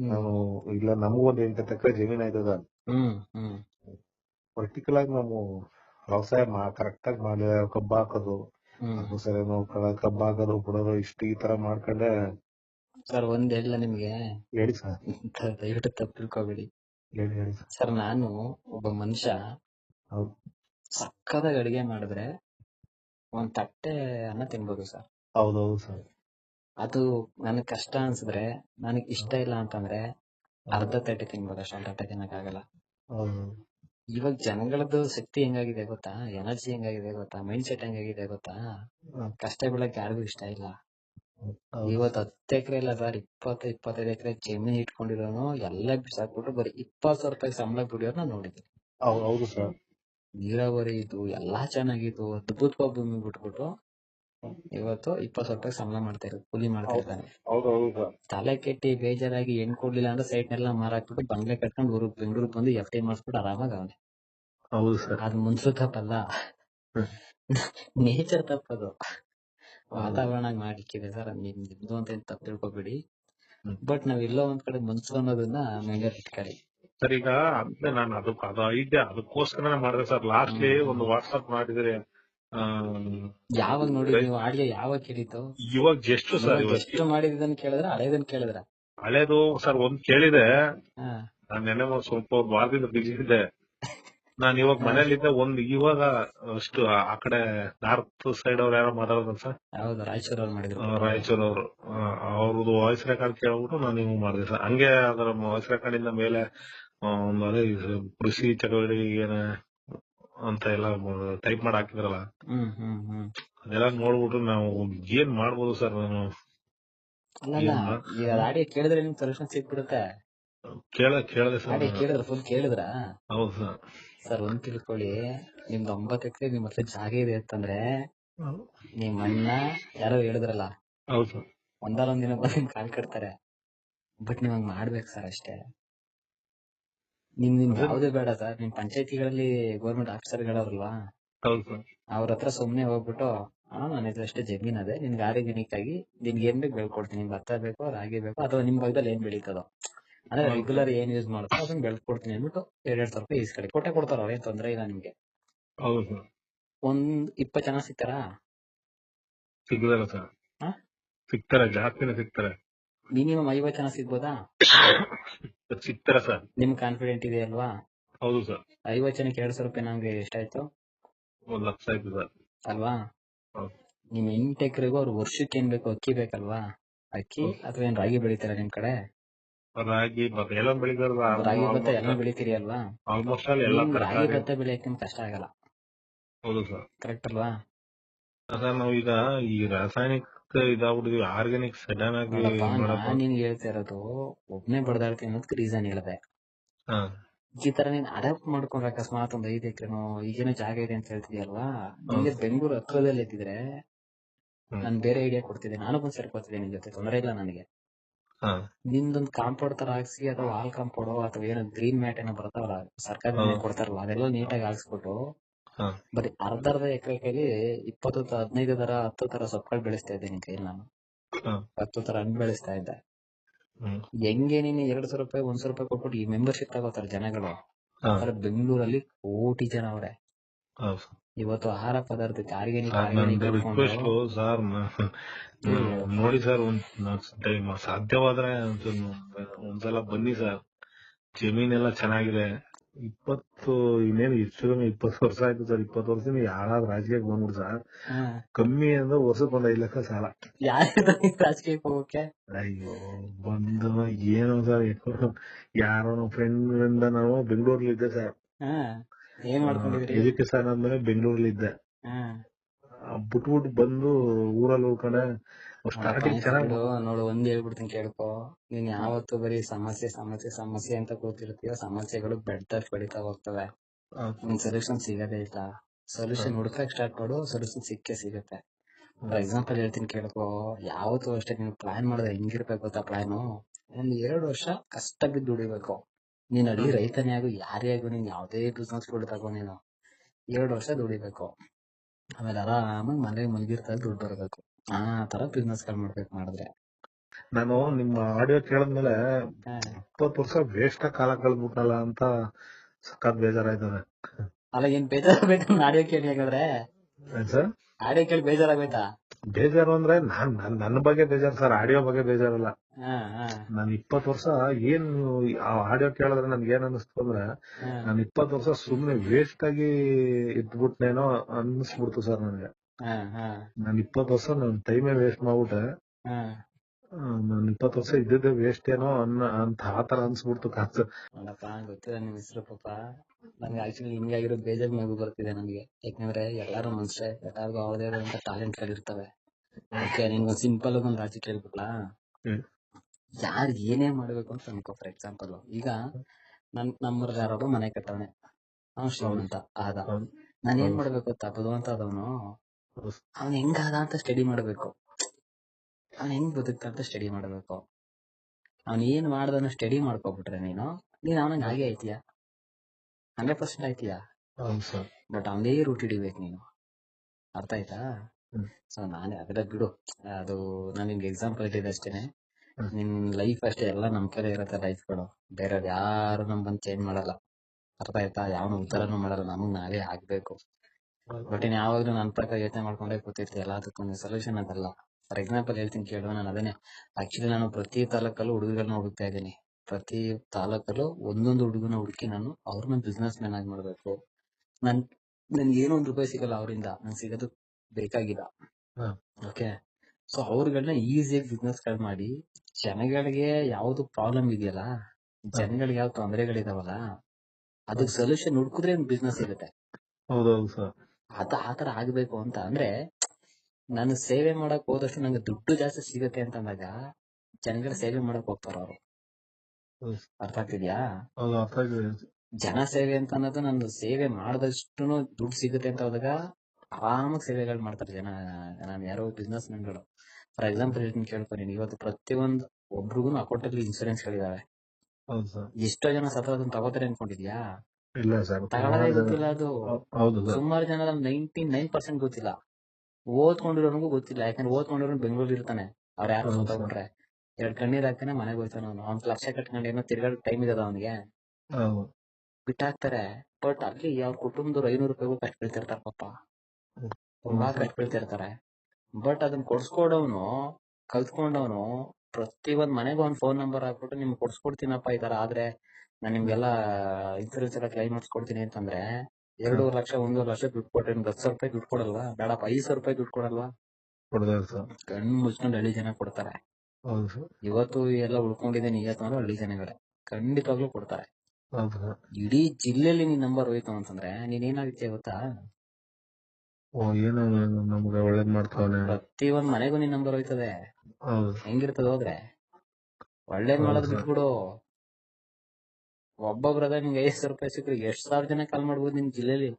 ನಾನು ಇಲ್ಲ ನಮಗೂ ಒಂದು ಎಂಟು ತಕ್ಕ ಜಮೀನ್ ಆಯ್ತದ ಸರ್ ಹ್ಮ್ ಹ್ಮ್. ಪರ್ಟಿಕ್ಯುಲರ್ ಆಗಿ ನಾವು ವ್ಯವಸಾಯ ಕರೆಕ್ಟ್ ಆಗಿ ಮಾಡಿದ ಕಬ್ಬು ಹಾಕೋದು ಸರಿ ನೋಡ್ಕೊಳ್ಳೋದು ಕಬ್ಬು ಹಾಕೋದು ಬಿಡೋದು ಇಷ್ಟು ಈ ತರ ಮಾಡ್ಕೊಂಡೆ ಸರ್ ಒಂದ್ ಹೇಳಿಲ್ಲ ನಿಮ್ಗೆ? ಹೇಳಿ ಸರ್ ದಯವಿಟ್ಟು ತಪ್ಪು ತಿಳ್ಕೊಬೇಡಿ. ಹೇಳಿ ಹೇಳಿ ಸರ್ ನಾನು ಒಬ್ಬ ಮನುಷ್ಯ. ಸಕ್ಕದಾಗ ಅಡಿಗೆ ಮಾಡಿದ್ರೆ ಒಂದ್ ತಟ್ಟೆ ಅನ್ನ ತಿನ್ಬೋದು ಸರ್. ಹೌದೌದು ಸರ್. ಅದು ನನಗ್ ಕಷ್ಟ ಅನ್ಸಿದ್ರೆ ನನಗ್ ಇಷ್ಟ ಇಲ್ಲ ಅಂತಂದ್ರೆ ಅರ್ಧ ತಟ್ಟೆ ತಿನ್ಬೋದು ಅಷ್ಟು ತಟ್ಟೆ ತಿನ್ನಕ್ಕಾಗಲ್ಲ ಇವಾಗ ಜನಗಳದ್ದು ಶಕ್ತಿ ಹೆಂಗಾಗಿದೆ ಗೊತ್ತಾ? ಎನರ್ಜಿ ಹೆಂಗಾಗಿದೆ ಗೊತ್ತಾ? ಮೈಂಡ್ ಸೆಟ್ ಹೆಂಗಾಗಿದೆ ಗೊತ್ತಾ. ಕಷ್ಟ ಬೀಳಕ್ ಯಾರಿಗೂ ಇಷ್ಟ ಇಲ್ಲ. ಇವತ್ತು ಹತ್ತು ಎಕರೆ ಇಲ್ಲ ಸರ್ ಇಪ್ಪತ್ತು ಇಪ್ಪತ್ತೈದು ಎಕರೆ ಜಮೀನ್ ಇಟ್ಕೊಂಡಿರೋನು ಎಲ್ಲ ಬಿಸಾಕ್ಬಿಟ್ಟು ಬರೀ ಇಪ್ಪತ್ತು ಸಾವಿರ ರೂಪಾಯಿ ಸಂಬಳ ನೋಡಿದ್ವಿ ಹೌದು ಹೌದು ಸರ್. ನೀರಾವರಿ ಇತ್ತು ಎಲ್ಲಾ ಚೆನ್ನಾಗಿತ್ತು. ಅದ್ಭುತ ಭೂಮಿ ಬಿಟ್ಬಿಟ್ಟು ಇವತ್ತು ಇಪ್ಪತ್ ಸಾವಿರ ರೂಪಾಯಿ ಸಂಬಳ ಮಾಡ್ತಾ ಇರೋದು ಕೂಲಿ ಮಾಡ್ತಾ ಹೌದು ತಲೆ ಕೆಟ್ಟಿ ಬೇಜಾರಾಗಿ ಹೆಣ್ ಕೊಡ್ಲಿಲ್ಲ ಅಂದ್ರೆ ಸೈಟ್ ನೆಲ್ಲ ಮಾರಾಕ್ಬಿಟ್ಟು ಬಂಗ್ಲೆ ಕಟ್ಕೊಂಡು ಊರು ಬೆಂಗಳೂರಿಗೆ ಬಂದು ಎಫ್ ಟಿ ಮಾಡಿಸ್ಬಿಟ್ಟು ಆರಾಮಾಗಿ ಅವನೆ. ಅದ್ ಮುನ್ಸು ತಪ್ಪಲ್ಲ. ನೇಚರ್ ತಪ್ಪದು. ವಾತಾವರಣ ಮಾಡ್ಲಿಕ್ಕಿದೆ ಸರ್ ನಿಮ್ದು ಅಂತ ಏನ್ ತಪ್ಪು ತಿಳ್ಕೊಬೇಡಿ. ಬಟ್ ನಾವ್ ಎಲ್ಲೋ ಒಂದ್ ಕಡೆ ಮನ್ಸು ಅನ್ನೋದನ್ನ ಮೈಂಡಲ್ಲಿ ಇಟ್ಕೊಳ್ಳಿ ಸರ್ ಈಗ ಅಂದ್ರೆ ನಾನು ಅದು ಅದು ಐತೆ ಅದಕ್ಕೋಸ್ಕರ ಮಾಡಿದೆ ಸರ್. ಲಾಸ್ಟ್ಲಿ ಡೇ ಒಂದು ವಾಟ್ಸ್ಆಪ್ ಮಾಡಿದ್ರೆ ಯಾವಾಗ ನೋಡಿ ನೀವು ಆಡಿಯೋ ಯಾವಾಗ ಕೇಳಿತ್ತು ಇವಾಗ ಜಸ್ಟ್ ಸರ್ ಎಷ್ಟು ಮಾಡಿದ್ದನ್ ಕೇಳಿದ್ರ ಹಳೇದನ್ ಕೇಳಿದ್ರ? ಹಳೇದು ಸರ್ ಒಂದ್ ಕೇಳಿದೆ. ನಾನು ನೆನೆ ಸ್ವಲ್ಪ ವಾರದಿಂದ ಬಿಸಿ ಇದ್ದೆ. ನಾನು ಇವಾಗ ಮನೇಲಿದ್ದೆ ಒಂದ್ ಇವಾಗ ಅಷ್ಟು ಆ ಆ ಕಡೆ ನಾರ್ತ್ ಸೈಡ್ ಅವ್ರು ಯಾರೋ ಮಾತಾಡೋದು ಸರ್. ಹೌದು ರಾಯಚೂರ್ ಅವ್ರು ಮಾಡಿದ್ರು. ರಾಯಚೂರ್ ಅವರು. ಅವ್ರದ್ದು ವಾಯ್ಸ್ ರೆಕಾರ್ಡ್ ಕೇಳ್ಬಿಟ್ಟು ನಾನು ನಿಮ್ಗೆ ಮಾಡಿದೆ ಸರ್. ಹಂಗೆ ಅದರ ವಾಯ್ಸ್ ರೆಕಾರ್ಡ್ ಇಂದ ಮೇಲೆ ಆ, ಒಂದು ಅದೇ ಇದು ಕೃಷಿ ಚಟುವಟಿಕೆ ಅಂತ ಎಲ್ಲ ಟೈಪ್ ಮಾಡಿ ಹಾಕಿದ್ರಲ್ಲ ಹ್ಮ್ ಹ್ಮ್ ಹ್ಮ್. ಅದೆಲ್ಲ ನೋಡ್ಬಿಟ್ಟು ನಾವು ಏನ್ ಮಾಡ್ಬೋದು ಸರ್ ನಾನು? ಆಡಿಯೋ ಕೇಳಿದ್ರೆ ನಿಮ್ ಸೊಲ್ಯೂಷನ್ ಸಿಕ್ಬಿಡುತ್ತೆ. ಕೇಳ ಕೇಳಿದೆ ಸರ್ ಕೇಳಿದ್ರ ಫುಲ್ ಕೇಳಿದ್ರ? ಹೌದು ಸರ್. ಸರ್ ಒಂದ್ ತಿಳ್ಕೊಳ್ಳಿ. ನಿಮ್ದು ಒಂಬತ್ತು ಎಕರೆ ನಿಮ್ ಹತ್ರ ಜಾಗ ಇದೆ ಅಂತಂದ್ರೆ ನಿಮ್ ಅಣ್ಣ ಯಾರೋ ಹೇಳಿದ್ರಲ್ಲ ಹೌದು ಒಂದಲ್ಲ ಒಂದ್ ದಿನ ಬಂದ್ ಕಾಲ್ ಕಟ್ತಾರೆ. ಬಟ್ ನೀವ್ ಹಂಗ್ ಮಾಡ್ಬೇಕು ಸರ್ ಅಷ್ಟೇ. ನಿಮ್ ಯಾವ್ದು ಬೇಡ ಸರ್. ನಿಮ್ ಪಂಚಾಯತಿಗಳಲ್ಲಿ ಗೌರ್ಮೆಂಟ್ ಆಫೀಸರ್ ಗಳವ್ರಲ್ವಾ ಹೌದು ಸರ್. ಅವ್ರ ಹತ್ರ ಸುಮ್ನೆ ಹೋಗ್ಬಿಟ್ಟು ಹಾ ನನ್ನ ಹತ್ರ ಅಷ್ಟೇ ಜಮೀನ್ ಅದೇ. ನಿನ್ಗೆ ಗಿಣಿಕ್ ಆಗಿ ನಿನ್ಗೆ ಏನ್ ಬೇಕು ಬೆಳ್ಕೊಡ್ತೀನಿ ನಿಮ್ಗೆ ಭತ್ತ ಬೇಕೋ ರಾಗಿ ಬೇಕೋ ಅಥವಾ ನಿಮ್ ಭಾಗದಲ್ಲಿ ಏನ್ ಬೆಳೀತದೋ. ಅಂದ್ರೆ ರೆಗ್ಯುಲರ್ ಏನ್ ಯೂಸ್ ಮಾಡ್ತಾರೋ ಅದನ್ನ ಬೆಳ್ಕೊಡ್ತೀನಿ ಅಂದ್ಬಿಟ್ಟು ಎರಡ್ ಎರಡ್ ಸಾವಿರ ರೂಪಾಯಿ ಈಸ್ಕಡೆ ಕೊಟ್ಟೆ ಕೊಡ್ತಾರ. ಅವ್ರೇನ್ ತೊಂದ್ರೆ ಇಲ್ಲ ನಿಮ್ಗೆ. ಹೌದು ಸರ್. ಒಂದ್ ಇಪ್ಪತ್ ಜನ ಸಿಗ್ತಾರಾ? ಸಿಗ್ತಾರ ಸರ್? ಸಿಗ್ತಾರೆ ಜಾಸ್ತಿನೇ ಸಿಗ್ತಾರೆ. ಮಿನಿಮಮ್ ಐವತ್ ಜನ ಸಿಗ್ಬೋದಾ? ಸಿಗ್ತಾರ ಸರ್. ನಿಮ್ ಕಾನ್ಫಿಡೆಂಟ್ ಇದೆ ಅಲ್ವಾ? ಹೌದು ಸರ್. ಐವತ್ ಜನಕ್ಕೆ ಎರಡ್ ಸಾವಿರ ರೂಪಾಯಿ ನಮ್ಗೆ ಎಷ್ಟಾಯ್ತು? ಒಂದ್ ಲಕ್ಷ ಆಯ್ತು ಸರ್. ಅಲ್ವಾ? ಹೌದು. ನಿಮ್ ಎಂಟ್ ಎಕರೆಗೂ ಅವ್ರ ವರ್ಷಕ್ಕೆ ಏನ್ ಬೇಕು ಅಕ್ಕಿ ಬೇಕಲ್ವಾ? ಅಕ್ಕಿ ಅಥವಾ ಏನ್ ರಾಗಿ ಬೆಳಿತಾರ ನಿಮ್ ಕಡೆ? ರಾಗಿ ಭತ್ತ ಎಲ್ಲ ಬೆಳಿತಾರ ರಾಗಿ ಭತ್ತ ಎಲ್ಲ ಬೆಳಿತೀರಿ ಅಲ್ವಾ? ಆಲ್ಮೋಸ್ಟ್ ಆಲ್ ಎಲ್ಲ ನಿಮ್ಗ್ ರಾಗಿ ತರಕಾರಿ ಭತ್ತ ಬೆಳೆಯಕ್ಕೆ ನಿಮ್ಗೆ ಕಷ್ಟ ಆಗಲ್ಲ. ಹೌದು ಸರ್. ಕರೆಕ್ಟ್ ಅಲ್ವಾ? ಸರ್ ಈಗ ಈ ರಾಸಾಯನಿಕ ಇದಾಗ್ಬಿಟ್ಟಿದೀವಿ. ಆರ್ಗ್ಯಾನಿಕ್ ಸಡನ್ ಆಗಿ ನಾನ್ ನಿನ್ಗೆ ಹೇಳ್ತಾ ಇರೋದು ಒಬ್ನೇ ಬಡದಾಡ್ತೀನಿ ಅನ್ನೋದಕ್ಕೆ ರೀಸನ್ ಹೇಳ್ದೆ. ಹಾ. ಈ ತರ ನೀನ್ ಅಡಾಪ್ಟ್ ಮಾಡ್ಕೊಂಡ್ರೆ ಅಕಸ್ಮಾತ್ ಒಂದ್ ಐದ್ ಎಕರೆ ಈಗೇನೋ ಜಾಗ ಇದೆ ಅಂತ ಹೇಳ್ತಿದ್ಯಲ್ವಾ? ನಿಮ್ಗೆ ಬೆಂಗಳೂರು ಹತ್ರದಲ್ಲಿ ಇದ್ದಿದ್ರೆ. ನಾನ್ ಬೇರೆ ಐಡಿಯಾ ಕೊಡ್ತಿದ್ದೆ. ನಾನು ಬಂದ್ ಸೇರ್ಕೊತಿದ್ದೆ ನಿನ್ ಜೊತೆ. ತೊಂದರೆ ಇಲ್ಲ ನನಗೆ. ನಿಮ್ದೊಂದ್ ಕಾಂಪೌಂಡ್ ತರ ಹಾಕ್ಸಿ ಅಥವಾ ಹಾಲ್ ಕಾಂಪೌಂಡ್ ಅಥವಾ ಏನೋ ಗ್ರೀನ್ ಮ್ಯಾಟ್ ಏನೋ ಬರ್ತಾವಲ್ಲ ಸರ್ಕಾರದಿಂದ. ಕೊಡ್ತಾರಲ್ಲ ಅದೆಲ್ಲ ನೀಟಾಗಿ ಹಾಕ್ಸ್ಬಿಟ್ಟು ಬರೀ ಅರ್ಧ ಅರ್ಧ ಎಕರೆ ಕೈಲಿ ಇಪ್ಪತ್ತು ಹದಿನೈದು ತರ ಹತ್ತು ತರ ಸೊಪ್ಪುಗಳು ಬೆಳೆಸ್ತಾ ಇದ್ದೆ ನಿನ್ ಕೈಲಿ ನಾನು. ಹತ್ತು ತರ ಹಣ್ಣು ಬೆಳೆಸ್ತಾ ಇದ್ದೆ. ಹೆಂಗೆ ನೀನು ಎರಡ್ ಸಾವಿರ ರೂಪಾಯಿ ಒಂದ್ ಸಾವಿರ ರೂಪಾಯಿ ಕೊಟ್ಬಿಟ್ಟು ಈ ಮೆಂಬರ್ಶಿಪ್ ತಗೋತಾರೆ ಜನಗಳು. ಬೆಂಗಳೂರಲ್ಲಿ ಕೋಟಿ ಜನ ಅವ್ರೆ. ಇವತ್ತು ಆಹಾರ ಪದಾರ್ಥಕ್ಕೆ ಆರ್ಗ್ಯಾನಿಕ್ ಸರ್ ನೋಡಿ ಸರ್ ಒಂದ್ ಸಾಧ್ಯವಾದ್ರೆ ಒಂದ್ಸಲ ಬನ್ನಿ ಸರ್. ಜಮೀನೆಲ್ಲ ಚೆನ್ನಾಗಿದೆ. ಇಪ್ಪತ್ತು ಇನ್ನೇನು ಹೆಚ್ಚು ಕಮ್ಮಿ ಇಪ್ಪತ್ತು ವರ್ಷ ಆಯ್ತು ಸರ್. ಇಪ್ಪತ್ತು ವರ್ಷದಿಂದ ಯಾರಾದ್ರೂ ರಾಜಕೀಯಕ್ಕೆ ಬಂದ್ಬಿಡ್ ಸರ್. ಕಮ್ಮಿ ಅಂದ್ರೆ ವರ್ಷಕ್ಕೆ ಒಂದ್ ಐದು ಲಕ್ಷ ಸಾಲ. ರಾಜಕೀಯಕ್ಕೆ ಹೋಗಕ್ಕೆ ಅಯ್ಯೋ ಬಂದ ಏನು ಸರ್ ಯಾರೋ ನಮ್ಮ ಫ್ರೆಂಡ್ ನಾವು ಬೆಂಗಳೂರಲ್ಲಿ ಇದ್ದೆ ಸರ್. ಏನ್ ಮಾಡ್ಕೊಂಡಿದ್ರಿ ಎಜುಕೇಶನ್ ಆದ್ಮೇಲೆ ಬೆಂಗಳೂರಲ್ಲಿ ಇದ್ದೆ ಬಿಟ್ಬಿಟ್ಟು ಬಂದು ಊರಲ್ಲಿ ಉಳ್ಕೊಂಡೆ ನೋಡು ಒಂದ್ ಹೇಳ್ಬಿಡ್ತೀನಿ ಕೇಳ್ಕೊ. ನೀನ್ ಯಾವತ್ತು ಬರೀ ಸಮಸ್ಯೆ ಸಮಸ್ಯೆ ಸಮಸ್ಯೆ ಅಂತ ಕೂತಿರ್ತೀಯ ಸಮಸ್ಯೆಗಳು ಬೆಡ್ದಷ್ಟು ಬೆಳಿತಾ ಹೋಗ್ತವೆ. ನಿನ್ ಸೊಲ್ಯೂಷನ್ ಸಿಗದೇ ಇಲ್ಲ. ಸೊಲ್ಯೂಷನ್ ಹುಡ್ಕಕ್ ಸ್ಟಾರ್ಟ್ ಮಾಡು ಸೊಲ್ಯೂಷನ್ ಸಿಕ್ಕೇ ಸಿಗುತ್ತೆ. ಫಾರ್ ಎಕ್ಸಾಂಪಲ್ ಹೇಳ್ತೀನಿ ಕೇಳ್ಕೊ ಯಾವತ್ತು ಅಷ್ಟೇ ನೀನು ಪ್ಲಾನ್ ಮಾಡಿದ್ರೆ ಹೆಂಗಿರ್ಬೇಕು ಗೊತ್ತಾ ಪ್ಲಾನು ಒಂದ್ ಎರಡು ವರ್ಷ ಕಷ್ಟ ಬಿದ್ದು ದುಡಿಬೇಕು. ನೀನ್ ಅಡಿ ರೈತನೇ ಆಗು ಯಾರೇ ಆಗು ನೀನ್ ಯಾವ್ದೇ ಬಿಸ್ನೆಸ್ ತಗೋ ನೀನು. ಎರಡು ವರ್ಷ ದುಡಿಬೇಕು. ಆಮೇಲೆ ಆರಾಮಾಗಿ ಮನೆಗೆ ಮಲಗಿರ್ತಾಗ ದುಡ್ಡು ಬರ್ಬೇಕು. ಆ ತರ ಬಿಸ್ನೆಸ್ಗಳು ಮಾಡ್ಬೇಕು ಮಾಡಿದ್ರೆ. ನಾನು ನಿಮ್ಮ ಆಡಿಯೋ ಕೇಳಿದ್ಮೇಲೆ. ಇಪ್ಪತ್ತು ವರ್ಷ ವೇಸ್ಟ್ ಕಾಲ ಕಳ್ದ್ಬಿಟ್ಟಲ್ಲ ಅಂತ ಸಖತ್ ಬೇಜಾರಾಯ್ತದೆ. ಅಲ್ಲ ಏನ್ ಬೇಜಾರಾಗ್ಬೇಕು ಆಡಿಯೋ ಕೇಳಿ ಹಾಗಾದ್ರೆ? ಆಡಿಯೋ ಕೇಳಿ ಬೇಜಾರಾಗ್ಬೇಕಾ? ಬೇಜಾರು ಅಂದ್ರೆ ನಾನ್ ನನ್ನ ಬಗ್ಗೆ ಬೇಜಾರು ಸರ್ ಆಡಿಯೋ ಬಗ್ಗೆ ಬೇಜಾರಲ್ಲ. ನನ್ ಇಪ್ಪತ್ ವರ್ಷ ಏನ್ ಆ ಆಡಿಯೋ ಕೇಳಿದ್ರೆ ನನ್ಗೆ ಏನ್ ಅನಿಸ್ತು ಅಂದ್ರೆ ನಾನ್ ಇಪ್ಪತ್ತು ವರ್ಷ ಸುಮ್ನೆ ವೇಸ್ಟ್ ಆಗಿ ಇದ್ಬಿಟ್ನೇನೋ ಅನ್ನಿಸ್ಬಿಡ್ತು ಸರ್ ನನಗೆ. ನಾನು ಇಪ್ಪತ್ತು ವರ್ಷ ನನ್ ಟೈಮೇ ವೇಸ್ಟ್ ಮಾಡ್ಬಿಟ್ಟೆ. ಹಾ. ನಾನು ಇಪ್ಪತ್ತು ವರ್ಷ ಇದ್ದಿದ್ದೆ ವೇಸ್ಟ್ ಏನೋ ಅನ್ನ ಅಂತ ಆತರ ಅನ್ಸ್ಬಿಡ್ತು ಕಾಸು ಅಲ್ಲಪ್ಪ ಗೊತ್ತಿಲ್ಲ ನಿಮ್ ಹೆಸರು ಪಾಪ. ನನ್ಗೆ ಆಕ್ಚುಲಿ ಹಿಂಗಾಗಿರೋ ಬೇಜಾರ್ ನಗು ಬರ್ತಿದೆ ನನ್ಗೆ. ಯಾಕಂದ್ರೆ ಎಲ್ಲಾರು ಮನುಷ್ಯ ಎಲ್ಲಾರ್ಗು ಅವ್ರದೇ ಆದಂತ ಟ್ಯಾಲೆಂಟ್ ಗಳಿರ್ತವೆ. ಓಕೆ ನಿನ್ಗೊಂದ್ ಸಿಂಪಲ್ ಒಂದ್ ರಾಜಿ ಕೇಳ್ಬಿಟ್ಲಾ ಯಾರು ಏನೇ ಮಾಡ್ಬೇಕು ಅಂತ ಅನ್ಕೋ ಫಾರ್ ಎಕ್ಸಾಂಪಲ್ ಈಗ ನನ್ ನಮ್ಮೂರ್ ಯಾರೋ ಮನೆ ಕಟ್ಟವನೆ. ಅವ್ನು ಅಂತ ಆದ. ನಾನು ಏನ್. ಮಾಡ್ಬೇಕು ಗೊತ್ತಾ? ಬದುವಂತ ಅದವನು. ಅವ್ನ್ ಹೆಂಗಾದ ಅಂತ ಸ್ಟಡಿ ಮಾಡ್ಬೇಕು. ಅವ್ನ್ ಹೆಂಗ್ ಬದುಕ್ತ ಅಂತ ಸ್ಟಡಿ ಮಾಡ್ಬೇಕು. ಅವ್ನ್ ಏನ್ ಮಾಡ್ದನ್ನ ಸ್ಟಡಿ ಮಾಡ್ಕೊಬಿಟ್ರೆ ನೀನು? ನೀನ್ ಅವನಂಗ್ ಹಾಗೆ ಐತಿಯಾ ಹಂಡ್ರೆಡ್ ಪರ್ಸೆಂಟ್ ಐತಿಯಾ ಬಟ್ ಅವನೇ ರೂಟ್ ಹಿಡಿಬೇಕು ನೀನು. ಅರ್ಥ ಆಯ್ತಾ. ಸೊ ನಾನೇ ಅದೆಲ್ಲ ಬಿಡು. ಅದು ನಾನ್ ನಿಮ್ಗೆ ಎಕ್ಸಾಂಪಲ್ ಇಟ್ಟಿದ್ದೆ ಅಷ್ಟೇನೆ. ನಿನ್ ಲೈಫ್ ಅಷ್ಟೇ ಎಲ್ಲ ನಮ್ ಕಡೆ ಇರತ್ತೆ ಲೈಫ್ಗಳು ಬೇರೆ ಯಾರು ನಮ್ ಬಂದ್ ಚೇಂಜ್ ಮಾಡಲ್ಲ. ಅರ್ಥ ಆಯ್ತಾ? ಯಾವ ಉತ್ತರನು ಮಾಡಲ್ಲ. ನಮಗ್ ನಾವೇ ಆಗ್ಬೇಕು. ಬಟ್ ಇನ್ ಯಾವಾಗ್ಲೂ ನನ್ ಪ್ರಕಾರ ಯೋಚನೆ ಮಾಡ್ಕೊಂಡೇ ಕೂತಿರ್ತೀಯ ಅದಕ್ಕೊಂದು ಸೊಲ್ಯೂಷನ್ ಅದಲ್ಲ. ಫಾರ್ ಎಕ್ಸಾಂಪಲ್ ಹೇಳ್ತೀನಿ ಕೇಳುವ ನಾನು ಅದನ್ನೇ. ಆಕ್ಚುಲಿ ನಾನು ಪ್ರತಿ ತಾಲೂಕಲ್ಲೂ ಹುಡುಗರನ್ನ ಹುಡುಕ್ತಾ ಇದ್ದೀನಿ. ಪ್ರತಿ ತಾಲೂಕಲ್ಲೂ ಒಂದೊಂದು ಹುಡುಗನ ಹುಡುಕಿ ನಾನು ಅವ್ರನ್ನ ಬಿಸ್ನೆಸ್ ಮ್ಯಾನ್ ಆಗಿ ಮಾಡ್ಬೇಕು. ನನ್ ನನ್ಗೆ ಏನೋ ಒಂದ್ ರೂಪಾಯಿ ಸಿಗಲ್ಲ ಅವರಿಂದ. ನನ್ಗೆ ಸಿಗೋದು ಬೇಕಾಗಿಲ್ಲ. ಓಕೆ ಸೊ ಅವ್ರಗಳನ್ನ ಈಸಿಯಾಗಿ ಬಿಸ್ನೆಸ್ಗಳು ಮಾಡಿ ಜನಗಳಿಗೆ ಯಾವ್ದು ಪ್ರಾಬ್ಲಮ್ ಇದೆಯಲ್ಲ? ಜನಗಳಿಗೆ ಯಾವ ತೊಂದರೆಗಳಿದಾವಲ್ಲ? ಅದಕ್ಕೆ ಸೊಲ್ಯೂಷನ್ ಹುಡುಕಿದ್ರೆ ಬಿಸ್ನೆಸ್ ಸಿಗುತ್ತೆ. ಹೌದೌದು ಸರ್ ಅದ ಆತರ ಆಗ್ಬೇಕು ಅಂತ ಅಂದ್ರೆ ನಾನು ಸೇವೆ ಮಾಡಕ್ ಹೋದಷ್ಟು ನಂಗೆ ದುಡ್ಡು ಜಾಸ್ತಿ ಸಿಗುತ್ತೆ ಅಂತ ಅಂದಾಗ ಜನಗಳ ಸೇವೆ ಮಾಡಕ್ ಹೋಗ್ತಾರ ಅವರು. ಅರ್ಥ ಆಗ್ತಿದ್ಯಾ? ಜನ ಸೇವೆ ಅಂತ ಅನ್ನೋದು ನಾನು ಸೇವೆ ಮಾಡಿದಷ್ಟು ದುಡ್ಡು ಸಿಗುತ್ತೆ ಅಂತ ಹೋದಾಗ ಆರಾಮಾಗಿ ಸೇವೆಗಳು ಮಾಡ್ತಾರೆ ಜನ ನಾನು ಯಾರೋ ಬಿಸ್ನೆಸ್ ಮ್ಯಾನ್ಗಳು ಫಾರ್ ಎಕ್ಸಾಂಪಲ್ ಹೇಳ್ತೀನಿ ಕೇಳ್ಕೊ ನೀನು ಇವತ್ತು ಪ್ರತಿಯೊಂದು ಒಬ್ರಿಗೂ ಅಕೌಂಟ್ ಅಲ್ಲಿ ಇನ್ಸೂರೆನ್ಸ್ ಗಳಿದಾವೆ ಎಷ್ಟೋ ಜನ ಸತ ಅದನ್ನ ತಗೋತಾರೆ ಅನ್ಕೊಂಡಿದ್ಯಾ? ಇಲ್ಲ ಸರ್ ಕನ್ನಡ ಗೊತ್ತಿಲ್ಲ ಅದು. ಹೌದು ಸುಮಾರು ಜನ ನೈಂಟಿ ನೈನ್ ಪರ್ಸೆಂಟ್ ಗೊತ್ತಿಲ್ಲ. ಓದ್ಕೊಂಡಿರೋನಿಗೂ ಗೊತ್ತಿಲ್ಲ ಯಾಕಂದ್ರೆ ಓದ್ಕೊಂಡಿರೋನ್ ಬೆಂಗಳೂರು ಇರ್ತಾನೆ. ಅವ್ರ ಯಾರು. ತಗೊಂಡ್ರೆ ಎರಡ್ ಕಣ್ಣೀರ್ ಹಾಕ್ತಾನೆ ಮನೆಗೆ ಹೋಗ್ತಾನೆ ಅವನು. ಅವ್ನ್ ಲಕ್ಷ ಕಟ್ಕೊಂಡು ಏನೋ ತಿರ್ಗಾಡ ಟೈಮ್ ಇದೆ ಅವನಿಗೆ. ಬಿಟ್ಟಾಕ್ತಾರೆ. ಬಟ್ ಅಲ್ಲಿ ಅವ್ರ ಕುಟುಂಬದವ್ರು ಐನೂರು ರೂಪಾಯಿಗೂ ಕಷ್ಟ ಬೀಳ್ತಿರ್ತಾರ ಪಾಪ. ತುಂಬಾ ಕಷ್ಟ ಬೀಳ್ತಿರ್ತಾರೆ ಬಟ್ ಅದನ್ನ ಕೊಡ್ಸ್ಕೊಡೋನು ಕಲ್ತ್ಕೊಂಡವನು ಪ್ರತಿ ಒಂದ್ ಮನೆಗೂ ಒಂದ್ ಫೋನ್ ನಂಬರ್ ಹಾಕ್ಬಿಟ್ಟು ನಿಮ್ಗೆ ಕೊಡ್ಸ್ಕೊಡ್ತೀನಪ್ಪ ಈ ತರ ಆದ್ರೆ ನಾನ್ ನಿಮ್ಗೆಲ್ಲ ಇನ್ಸೂರೆನ್ಸ್ ಎಲ್ಲ ಕ್ಲೈಮ್ ಕೊಡ್ತೀನಿ ಅಂತಂದ್ರೆ ಎರಡೂವರೆ ಲಕ್ಷ ಒಂದೂವರೆ ಲಕ್ಷ ದುಡ್ಡು ಕೊಟ್ಟೆ ನಿಮ್ಗೆ ಹತ್ತು ಸಾವಿರ ರೂಪಾಯಿ ದುಡ್ಡು ಕೊಡಲ್ವಾ? ಬೇಡಪ್ಪ ಐದು ಸಾವಿರ ರೂಪಾಯಿ ದುಡ್ಡು ಕೊಡಲ್ವಾ? ಕೊಡ್ತಾರೆ ಸರ್. ಕಣ್ಣು ಮುಚ್ಕೊಂಡು ಹಳ್ಳಿ ಜನ ಕೊಡ್ತಾರೆ. ಹೌದು ಸರ್. ಇವತ್ತು ಎಲ್ಲ ಉಳ್ಕೊಂಡಿದೆ ನಿಯತ್ ಅಂದ್ರೆ ಹಳ್ಳಿ ಜನಗಳೇ. ಖಂಡಿತವಾಗ್ಲೂ ಕೊಡ್ತಾರೆ. ಹೌದು ಸರ್. ಇಡೀ ಜಿಲ್ಲೆಯಲ್ಲಿ ನಿನ್ ನಂಬರ್ ಹೋಯ್ತು ಅಂತಂದ್ರೆ ನೀನ್ ಏನಾಗುತ್ತೆ ಗೊತ್ತಾ? ಓ ಏನೋ ನಮ್ಗೆ ಒಳ್ಳೇದ್ ಮಾಡ್ತಾವನೆ. ಪ್ರತಿ ಒಂದ್ ಮನೆಗೂ ನಿನ್ ನಂಬರ್ ಹೋಯ್ತದೆ. ಹೌದು ಹೆಂಗಿರ್ತದ ಹೋದ್ರೆ? ಒಳ್ಳೇದ್ ಮಾಡೋದ್ ಸರ್. ಬಿಟ್ಬಿಡು ಒಬ್ಬೊಬ್ರದ ನಿಂಗೆ ಐದ್ ಸಾವಿರ ರೂಪಾಯಿ ಸಿಕ್ಕರೆ ಎಷ್ಟ್ ಸಾವಿರ ಜನ ಕಾಲ್ ಮಾಡ್ಬೋದು ನಿನ್ ಜಿಲ್ಲೆಲಿ?